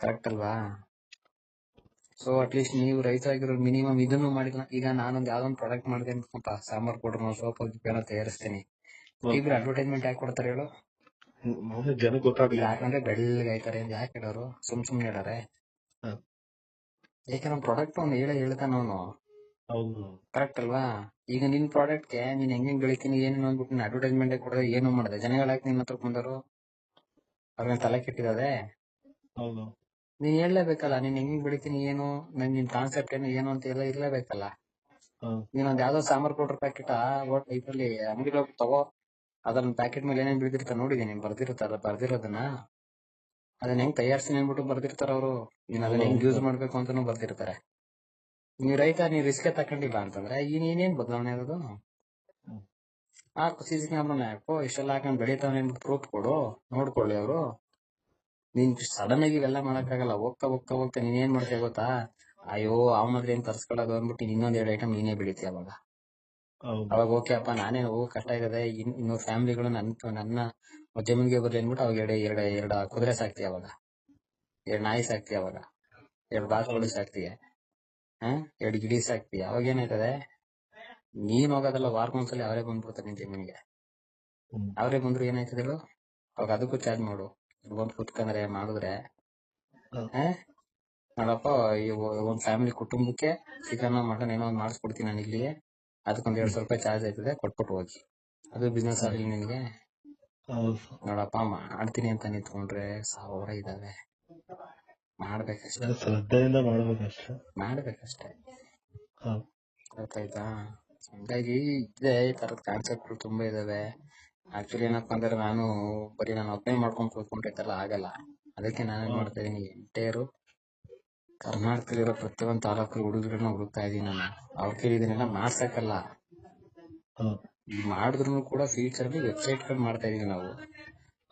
ಕರೆಕ್ಟ್ ಅಲ್ವಾ? ಸೊ ಅಟ್ ಲೀಸ್ಟ್ ನೀವು ರೈತರಾಗಿರೋ ಮಿನಿಮಮ್ ಇದನ್ನು ಮಾಡಿಲ್ಲ ಈಗ ನಾನೊಂದ್ ಯಾವ್ದೊಂದು ಪ್ರಾಡಕ್ಟ್ ಮಾಡಿದೆ ಸಾಂಬಾರ್ ಕೊಡ್ರು ಸೋಪ್ ಏನೋ ತಯಾರಿಸ್ತೀನಿ. ಇಬ್ರು ಅಡ್ವರ್ಟೈಸ್ಮೆಂಟ್ ಯಾಕೆ ಕೊಡ್ತಾರೆ ಹೇಳು? ಮೊನ್ನೆ ಜನಕ್ಕೆ ಗೊತ್ತಾಗ್ಲಿಲ್ಲ. ಯಾಕಂದ್ರೆ ಬೆಳ್ಳಗೆ ಆಯ್ತಾರೆ ಯಾಕೆ ಹೇಳೋರು ಸುಮ್ ಸುಮ್ನೆ ಹೇಳಾರೆ ಯಾಕೆ ಯಾಕಂದ್ರೆ ಪ್ರಾಡಕ್ಟ್ ಅವ್ನು ಹೇಳ ಹೇಳ್ತಾನ ಅವನು. ಹೌದು. ಕರೆಕ್ಟ್ ಅಲ್ವಾ? ಈಗ ನಿನ್ ಪ್ರಾಡಕ್ಟ್ಗೆ ನೀನ್ ಹೆಂಗ್ ಹೆಂಗ್ ಬೆಳಿತೀನಿ ಏನು ಅಂದ್ಬಿಟ್ಟು ನೀನ್ ಅಡ್ವರ್ಟೈಸ್ಮೆಂಟ್ ಕೊಡೋದು ಏನು ಮಾಡಿದೆ. ಜನಗಳಾಗಿ ನಿನ್ನ ಹತ್ರ ಬಂದರು? ಅವ್ರನ್ನ ತಲೆ ಕೆಟ್ಟಿದ್ದಾರೆ ಹೌದು. ನೀನ್ ಹೇಳಲೇಬೇಕಲ್ಲ ನೀನ್ ಹೆಂಗ್ ಬೆಳಿತೀನಿ ಏನು ನನ್ ನಿನ್ ಕಾನ್ಸೆಪ್ಟ್ ಏನು ಏನು ಅಂತ ಎಲ್ಲ ಇರ್ಲೇಬೇಕಲ್ಲ. ನೀನೊಂದ್ ಯಾವ್ದೋ ಸಾಂಬಾರ್ ಪೌಡರ್ ಪ್ಯಾಕೆಟ್ ಇದ್ರಲ್ಲಿ ಅಂಗಡಿ ಹೋಗಿ ತಗೋ. ಅದನ್ನ ಪ್ಯಾಕೆಟ್ ಮೇಲೆ ಏನೇನ್ ಬಿದ್ದಿರ್ತಾರ ನೋಡಿದೀನಿ ಬರ್ದಿರ್ತಾರ, ಬರ್ದಿರೋದನ್ನ ಅದನ್ನ ಹೆಂಗ್ ತಯಾರಿಸಿ ಅನ್ಬಿಟ್ಟು ಬರ್ದಿರ್ತಾರ ಅವರು. ನೀನ್ ಅದನ್ನ ಹೆಂಗ್ ಯೂಸ್ ಮಾಡ್ಬೇಕು ಅಂತಾನು ಬರ್ದಿರ್ತಾರೆ. ನೀವ್ ರೈತ, ನೀವ್ ರಿಸ್ಕ್ ತಕೊಂಡಿಲ್ಲ ಅಂತಂದ್ರೆ ಈಗ ಏನೇನ್ ಬದಲಾವಣೆ ಆಗೋದು ಆ ಸೀಸನ್ ಕ್ಯಾಮ್ರಾನ ಹಾಕು ಇಷ್ಟೆಲ್ಲ ಹಾಕೊಂಡ್ ಬೆಳಿತಾವನೆ ಪ್ರೂಫ್ ಕೊಡು, ನೋಡ್ಕೊಳ್ಳಿ ಅವರು. ನೀನ್ ಸಡನ್ ಆಗಿ ಇವೆಲ್ಲ ಮಾಡಕ್ಕಾಗಲ್ಲ, ಹೋಗ್ತಾ ಹೋಗ್ತಾ ಹೋಗ್ತಾ ನೀನ್ ಏನ್ ಮಾಡ್ತೀಯ ಗೊತ್ತಾ? ಅಯ್ಯೋ ಅವನತ್ರ ಏನ್ ತರ್ಸ್ಕೊಳ್ಳೋದು? ಅಂದ್ಬಿಟ್ಟು ನೀನ್ ಇನ್ನೊಂದ್ ಎರಡು ಐಟಮ್ ನೀನೇ ಬೆಳಿತೀಯ ಅವಾಗ. ಅವಾಗ ಓಕೆ ಅಪ್ಪ ನಾನೇ ಹೋಗೋ ಕಷ್ಟ ಇದೆ ಇನ್ ಇನ್ನು ಫ್ಯಾಮಿಲಿಗಳು ನನ್ನ ನನ್ನ ಜಮೀನ್ಗೆ ಬರ್ಲಿ ಅನ್ಬಿಟ್ಟು ಅವಾಗ ಎರಡು ಎರಡು ಎರಡು ಕುದುರೆ ಸಾಕ್ತಿ ಅವಾಗ. ಎರಡು ನಾಯಿ ಸಾಕ್ತಿ ಅವಾಗ. ಎರಡು ಬಾತುಗಳು ಸಾಕ್ತಿ. ಹ? ಎರಡು ಗಿಡಿ ಸಾಕ್ತಿ. ಅವಾಗ ಏನಾಯ್ತದೆ? ನೀನ್ ಹೋಗೋದಲ್ಲ ವಾರಕ್ಕೊಂದ್ಸಲಿ ಅವರೇ ಬಂದ್ಬಿಡ್ತಾರೆ ನಿನ್ ಜಮೀನಿಗೆ. ಅವರೇ ಬಂದ್ರು ಏನಾಯ್ತದೆ ಅವಾಗ ಅದಕ್ಕೂ ಚಾರ್ಜ್ ಮಾಡು. ಬಂದು ಕುತ್ಕಂದ್ರೆ ಮಾಡಿದ್ರೆ. ನೋಡಪ್ಪ ಒಂದ್ ಫ್ಯಾಮಿಲಿ ಕುಟುಂಬಕ್ಕೆ ಚಿಕನ್ ಮಟನ್ ಏನೋ ಒಂದ್ ಮಾಡಿಸ್ಕೊಡ್ತೀನಿ ನಾನು ಇಲ್ಲಿ ಅದಕ್ಕೊಂದ್ ಎರಡ್ ಸಾವಿರ ರೂಪಾಯಿ ಚಾರ್ಜ್ ಆಯ್ತದೆ ಕೊಟ್ಬಿಟ್ಟು ಹೋಗಿ. ಅದು ಬಿಸ್ನೆಸ್ ಆಗಲಿ ನಿನ್ಗೆ. ನೋಡಪ್ಪ ಮಾಡ್ತೀನಿ ಅಂತ ನಿಂತ್ಕೊಂಡ್ರೆ ಸಾವಿರ ಇದಾವೆ. ಮಾಡ್ಬೇಕಷ್ಟೇ. ಶ್ರದ್ಧೆಯಿಂದ ಮಾಡ್ಬೇಕಷ್ಟೇ. ಗೊತ್ತಾಯ್ತಾ? ಹಂಗಾಗಿ ಇದೇ ತರದ ತುಂಬಾ ಇದಾವೆ. ಆಕ್ಚುಲಿ ಏನಪ್ಪಾ ಅಂದ್ರೆ ನಾನು ಬರೀ ನಾನು ಒಬ್ಬನೇ ಮಾಡ್ಕೊಂಡ್ ಕೂತ್ಕೊಂಡಿರ್ತಲ್ಲ ಆಗಲ್ಲ. ಅದಕ್ಕೆ ನಾನೇನ್ ಮಾಡ್ತಾ ಇದೀನಿ ಎಂಟೇರು ಕರ್ನಾಟಕದಲ್ಲಿರೋ ಪ್ರತಿಯೊಂದು ತಾಲೂಕು ಹುಡುಗರನ್ನ ಹುಡುಕ್ತಾ ಇದೀನಿ ನಾನು. ಅವ್ರ ಕೈಲಿ ಇದನ್ನೆಲ್ಲ ಮಾಡ್ಸಕ್ಕಲ್ಲ. ಮಾಡಿದ್ರು ಕೂಡ ಫ್ಯೂಚರ್ ಅಲ್ಲಿ ವೆಬ್ಸೈಟ್ಗಳು ಮಾಡ್ತಾ ಇದೀವಿ ನಾವು.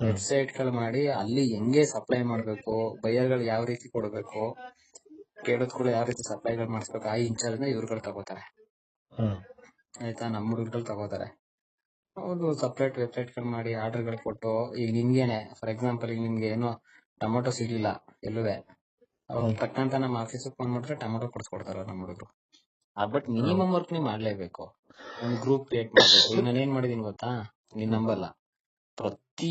ವೆಬ್ಸೈಟ್ಗಳು ಮಾಡಿ ಅಲ್ಲಿ ಹೆಂಗೆ ಸಪ್ಲೈ ಮಾಡ್ಬೇಕು ಬೈಯರ್ಗಳು ಯಾವ ರೀತಿ ಕೊಡ್ಬೇಕು ಕೇಳೋದ್ ಕೂಡ ಯಾವ ರೀತಿ ಸಪ್ಲೈಗಳು ಮಾಡಿಸ್ಬೇಕು ಆ ಇನ್ಚಾರ್ಜ್ ಇವ್ರುಗಳು ತಗೋತಾರೆ. ಆಯ್ತಾ? ನಮ್ಮ ಹುಡುಗರು ತಗೋತಾರೆ. ಒಂದು ಸಪ್ರೇಟ್ ವೆಬ್ಸೈಟ್ಗಳು ಮಾಡಿ ಆರ್ಡರ್ಗಳು ಕೊಟ್ಟು ಈಗ ನಿಮ್ಗೇನೆ ಫಾರ್ ಎಕ್ಸಾಂಪಲ್ ಈಗ ನಿಮ್ಗೆ ಏನೋ ಟೊಮೊಟೊ ಸಿಗ್ಲಿಲ್ಲ ಎಲ್ಲುವೆ. ಅವ್ರು. ತಕ್ಕಂತ ನಮ್ಮ ಆಫೀಸ್ ಫೋನ್ ಮಾಡಿದ್ರೆ ಟೊಮೊಟೊ ಕೊಡ್ಸ್ಕೊಡ್ತಾರ ನಮ್ಮ ಹುಡುಗರು. ಬಟ್ ಮಿನಿಮಮ್ ವರ್ಕ್ ನೀವು ಮಾಡ್ಲೇಬೇಕು. ಒಂದು ಗ್ರೂಪ್ ಕ್ರಿಯೇಟ್ ಮಾಡಬೇಕು. ಈಗ ನಾನು ಏನ್ ಮಾಡಿದೀನಿ ಗೊತ್ತಾ? ನೀನ್ ನಂಬಲ್ಲ. ಪ್ರತಿ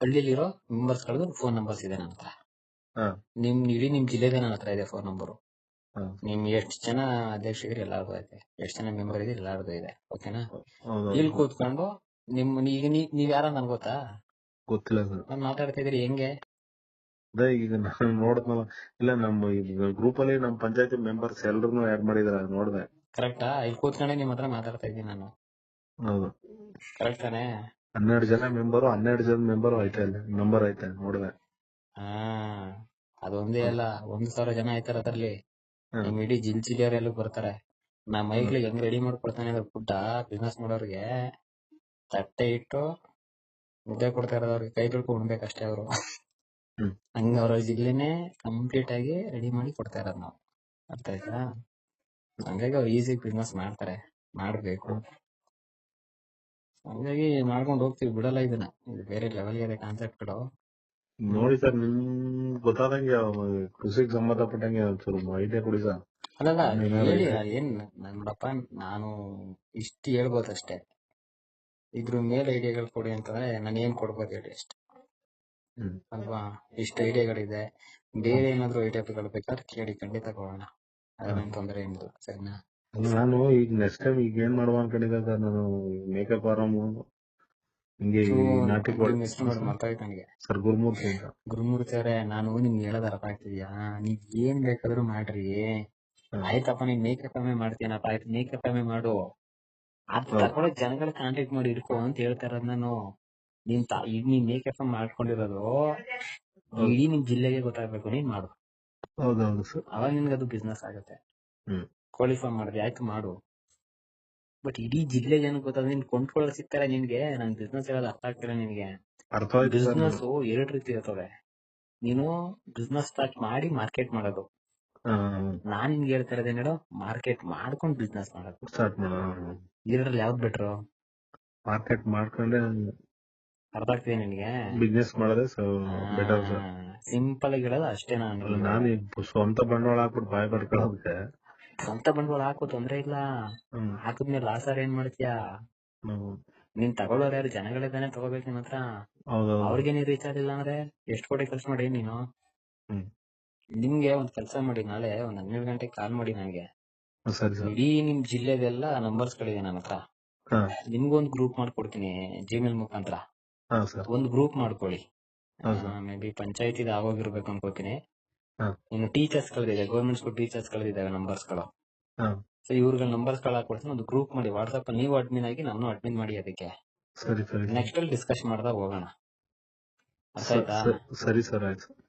ಹಳ್ಳಿಲಿರೋ ಮೆಂಬರ್ಸ್ ಗಳದ್ದು ಫೋನ್ ನಂಬರ್ಸ್ ಇದೆ ನನ್ನ ಹತ್ರ. ನಿಮ್ ಇಡೀ ನಿಮ್ ಜಿಲ್ಲೆದೇ ನನ್ನ ಹತ್ರ ಇದೆ ಫೋನ್ ನಂಬರ್ ನಿಮ್ ಎಷ್ಟ್ ಜನ ಅಧ್ಯಕ್ಷರು ಎಲ್ಲಾರ್ದು ಐತೆ. ಎಷ್ಟ್ ಜನ ಮೆಂಬರ್ ಇದ್ರೆ ಎಲ್ಲಾರ್ದು ಇದೆ. ಓಕೆನಾ? ಇಲ್ಲಿ ಕೂತ್ಕೊಂಡು ನಿಮ್ ಈಗ ನೀವ್ ಯಾರ ನನ್ ಗೊತ್ತಾ? ಗೊತ್ತಿಲ್ಲ ಮಾತಾಡ್ತಾ ಇದ್ರಿ ಹೆಂಗೆ? ಅದೇ ಈಗ ನಾನು ನೋಡಿದ್ನಲ್ಲ. ಇಲ್ಲ ನಮ್ಮ ಗ್ರೂಪ್ ಅಲ್ಲಿ ನಮ್ಮ ಪಂಚಾಯತಿ ಮೆಂಬರ್ಸ್ ಎಲ್ರು ಆಡ್ ಮಾಡಿದಾರೆ ನೋಡ್ದೆ. ಕರೆಕ್ಟಾ ಇಲ್ಲಿ ಕೂತ್ಕೊಂಡೆ ನಿಮ್ ಹತ್ರ ಮಾತಾಡ್ತಾ ಇದ್ದೀನಿ ನಾನು. ಹೌದು. ಕರೆಕ್ಟ್ ತಾನೇ? ಹನ್ನೆರಡು ಜನ ಮೆಂಬರು ಹನ್ನೆರಡು ಜನ ಮೆಂಬರು ಐತೆ ಅಲ್ಲಿ ನಂಬರ್ ಐತೆ ನೋಡ್ದೆ. ಹಾ ಅದೊಂದೇ ಅಲ್ಲ ಒಂದ್ ಸಾವಿರ ಜನ ಆಯ್ತಾರ ಅದ್ರಲ್ಲಿ. ನಿಮ್ ಇಡೀ ಜಿಲ್ಲೆಯವರೆಲ್ಲ ಬರ್ತಾರೆ. ನಾ ಮೈಗ್ಲಿ ಹೆಂಗ್ ರೆಡಿ ಮಾಡ್ಕೊಡ್ತಾನೆ ಅಂದ್ರೆ ಫುಡ್ ಬಿಸ್ನೆಸ್ ಮಾಡೋರ್ಗೆ ತಟ್ಟೆ ಇಟ್ಟು ಮುದ್ದೆ ಕೊಡ್ತಾ ಇರೋದ್ ಅವ್ರಿಗೆ ಕೈ ತಿಳ್ಕೊಂಡ್ಬೇಕಷ್ಟೇ ಉಣ್ಬೇಕಷ್ಟೇ ಅವರು. ಹ್ಮ್. ಹಂಗ ಅವ್ರ ಜಿಲ್ಲೆನೆ ಕಂಪ್ಲೀಟ್ ಆಗಿ ರೆಡಿ ಮಾಡಿ ಕೊಡ್ತಾ ಇರೋದು ನಾವು. ಅರ್ಥ ಆಯ್ತಾ? ಹಂಗಾಗಿ ಅವ್ರು ಈಸಿ ಬಿಸ್ನೆಸ್ ಮಾಡ್ತಾರೆ. ಮಾಡ್ಬೇಕು. ಹಂಗಾಗಿ ಮಾಡ್ಕೊಂಡು ಹೋಗ್ತೀವಿ ಬಿಡಲ್ಲ ಇದನ್ನ. ಇದು ಬೇರೆ ಲೆವೆಲ್ ಇದೆ ಕಾನ್ಸೆಪ್ಟ್ಗಳು ನೋಡಿ ಸರ್ ನಿಮ್ ಗೊತ್ತಾದಂಗೆ ಅವ್ ಕೃಷಿಗೆ ಸಂಬಂಧಪಟ್ಟಂಗೆ ಒಂಚೂರು ಐಡಿಯಾ ಕೊಡಿ ಸರ್. ಅಲ್ಲಲ್ಲ ಏನಾದ್ರು ಹೇಳಿ ಇದೆ? ಏನ್ ನನ್ ನೋಡಪ್ಪ ನಾನು ಇಷ್ಟು ಹೇಳ್ಬೋದಷ್ಟೇ. ಇದ್ರ ಮೇಲೆ ಐಡಿಯಾಗಳು ಕೊಡಿ ಅಂತಂದ್ರೆ ನಾನು ಏನ್ ಕೊಡ್ಬೋದು ಹೇಳಿ ಅಷ್ಟೇ. ಹ್ಮ್. ಅಲ್ವಾ? ಇಷ್ಟು ಐಡಿಯಾಗಳಿದೆ. ಬೇರೆ ಏನಾದ್ರು ಐಡಿಯಾಗಳು ಬೇಕಾದ್ರೆ ಕೇಳಿ ಖಂಡಿತ ಕೊಡೋಣ. ಅದೇನ್ ತೊಂದರೆ ಏನಿಲ್ಲ ಸರಿನಾ? ನಾನು ಈಗ ನೆಕ್ಸ್ಟ್ ಟೈಮ್ ಈಗ ಏನ್ ಮಾಡುವ ಅನ್ಕೊಂಡಿದ್ದೆ ಸರ್ ನಾನು ಮೇಕಪ್ ಆರಾಮ್ ಹಿಂಗೆ ಈ ನಾಟಿ ನಿಮ್ ನೋಡಿ ಮಾತಾಡಿ ನನಗೆ ಸರ್ ಗುರುಮೂರ್ತಿ ಅಂತ. ಗುರುಮೂರ್ತಿ ಅವರೇ ನಾನು ನಿಮ್ಗೆ ಹೇಳೋದ್ ಅರ್ಥ ಆಗ್ತಿದ್ಯಾ ನೀವ್ ಏನ್ ಬೇಕಾದ್ರೂ ಮಾಡ್ರಿ. ಆಯ್ತಪ್ಪ ನೀನ್ ಮೇಕಪ್ ಎಮ್ಮೆ ಮಾಡ್ತೀನಪ್ಪ. ಆಯ್ತು ಮೇಕಪ್ ಎಮ್ಮೆ ಮಾಡು. ಅದ್ ತಗೊಳಕ್ ಜನಗಳ ಕಾಂಟ್ಯಾಕ್ಟ್ ಮಾಡಿ ಇಟ್ಕೋ ಅಂತ ಹೇಳ್ತಾ ಇರೋದ್ ನಾನು. ನೀನ್ ತಾ- ಈಗ ನೀನ್ ಕೆಲಸ ಮಾಡ್ಕೊಂಡಿರೋದು? ಹೌದು. ಇಡೀ ನಿಮ್ ಜಿಲ್ಲೆಗೆ ಗೊತ್ತಾಗ್ಬೇಕು ನೀನ್ ಮಾಡು. ಹೌದೌದು. ಸರ್ ಅವಾಗ ನಿನ್ಗೆ ಅದು ಬಿಸ್ನೆಸ್ ಆಗುತ್ತೆ. ಕೋಳಿ ಫಾರ್ಮ್ ಮಾಡಿದ್ರೆ ಆಯ್ತು ಮಾಡು. ಬಟ್ ಇಡೀ ಜಿಲ್ಲೆಗೆ ಜನ ಗೊತ್ತಾಗ ನಿನ್ ಕೊಂಡ್ಕೊಳ್ಳೋ ಸಿಗ್ತಾರೆ ನಿನ್ಗೆ ನನ್ ಬಿಸ್ನೆಸ್ ಹೇಳೋದು ಅರ್ಥ ಆಗ್ತಿಲ್ಲ ನಿನ್ಗೆ. ಬಿಸ್ನೆಸ್ ಎರಡ್ ರೀತಿ ಇರ್ತವೆ. ನೀನು ಬಿಸ್ನೆಸ್ ಸ್ಟಾರ್ಟ್ ಮಾಡಿ ಮಾರ್ಕೆಟ್ ಮಾಡೋದು. ನಾನ್ ನಿನ್ಗೆ ಹೇಳ್ತಾ ಇರೋದೇನು ಹೇಳು ಮಾರ್ಕೆಟ್ ಮಾಡ್ಕೊಂಡು ಬಿಸ್ನೆಸ್ ಮಾಡೋದು. ಸ್ಟಾರ್ಟ್ ಎರಡರಲ್ಲಿ ಯಾವ್ದು ಬೆಟ್ರು ಮಾರ್ಕೆಟ್ ಮಾಡ್ಕೊಂಡೆ ಅರ್ಥ ಆಗ್ತಿದೆ ನಿನ್ಗೆ? ಬಿಸ್ನೆಸ್ ಮಾಡೋದೇ ಬೆಟರ್ ಸಿಂಪಲ್ ಆಗಿ ಹೇಳೋದು ಅಷ್ಟೇ ನಾನು ನಾನು ಸ್ವಂತ ಬಂಡವಾಳ ಹಾಕ್ಬಿಟ್ಟು ಬಾಯ್ ಬರ್ಕೊಳ್ಳೋದಕ್ಕೆ ಸ್ವಂತ ಬಂಡವಾಳ ಹಾಕು ತೊಂದ್ರೆ ಇಲ್ಲ. ಹಾಕಿದ್ಮೇಲೆ ಲಾಸ್ ಆದ್ರೆ ಏನ್ ಮಾಡ್ತೀಯಾ. ನೀನ್ ತಗೊಳ್ಳೋರು ಯಾರು? ಜನಗಳಿದ್ದಾನೆ ತಗೋಬೇಕು ನಿಮ್ಮತ್ರ ಹತ್ರ. ಅವ್ರಿಗೆ ನೀನ್ ರೀಚ್ ಆಗಿಲ್ಲ ಅಂದ್ರೆ ಎಷ್ಟು ಕೋಟಿ ಖರ್ಚು ಮಾಡಿ ನೀನು. ನಿಮ್ಗೆ ಒಂದ್ ಕೆಲಸ ಮಾಡಿ ನಾಳೆ ಒಂದ್ ಹನ್ನೆರಡು ಗಂಟೆಗೆ ಕಾಲ್ ಮಾಡಿ ನನಗೆ ಇಡೀ ನಿಮ್ ಜಿಲ್ಲೆದೆಲ್ಲ ನಂಬರ್ಸ್ ಗಳಿದೆ ನನ್ನ ಹತ್ರ. ನಿಮ್ಗೊಂದ್ ಗ್ರೂಪ್ ಮಾಡ್ಕೊಡ್ತೀನಿ ಜಿಮೇಲ್ ಮುಖಾಂತರ. ಒಂದ್ ಗ್ರೂಪ್ ಮಾಡ್ಕೊಳ್ಳಿ. ಮೇ ಬಿ ಪಂಚಾಯತಿದ ಆಗೋಗಿರ್ಬೇಕು ಅನ್ಕೋತೀನಿ. ಇನ್ನು ಟೀಚರ್ಸ್ ಗಳಿದೆ ಗೌರ್ಮೆಂಟ್ ಸ್ಕೂಲ್ ಟೀಚರ್ಸ್ ಗಳಿದಾವೆ ನಂಬರ್ಸ್ಗಳು. ಸೊ ಇವ್ರಿಗೆ ನಂಬರ್ಸ್ಗಳು ಕೊಡ್ತೀನಿ ಒಂದು ಗ್ರೂಪ್ ಮಾಡಿ. ವಾಟ್ಸ್ಆಪ್ ನೀವು ಅಡ್ಮಿನ್ ಆಗಿ ನಾನು ಅಡ್ಮಿನ್ ಮಾಡಿ ಅದಕ್ಕೆ. ಸರಿ ಸರಿ. ನೆಕ್ಸ್ಟ್ ಅಲ್ಲಿ ಡಿಸ್ಕಸ್ ಮಾಡ್ದಾಗ ಹೋಗೋಣ. ಅರ್ಥ ಆಯ್ತಾ? ಸ- ಸರಿ ಸರ್ ಆಯ್ತು.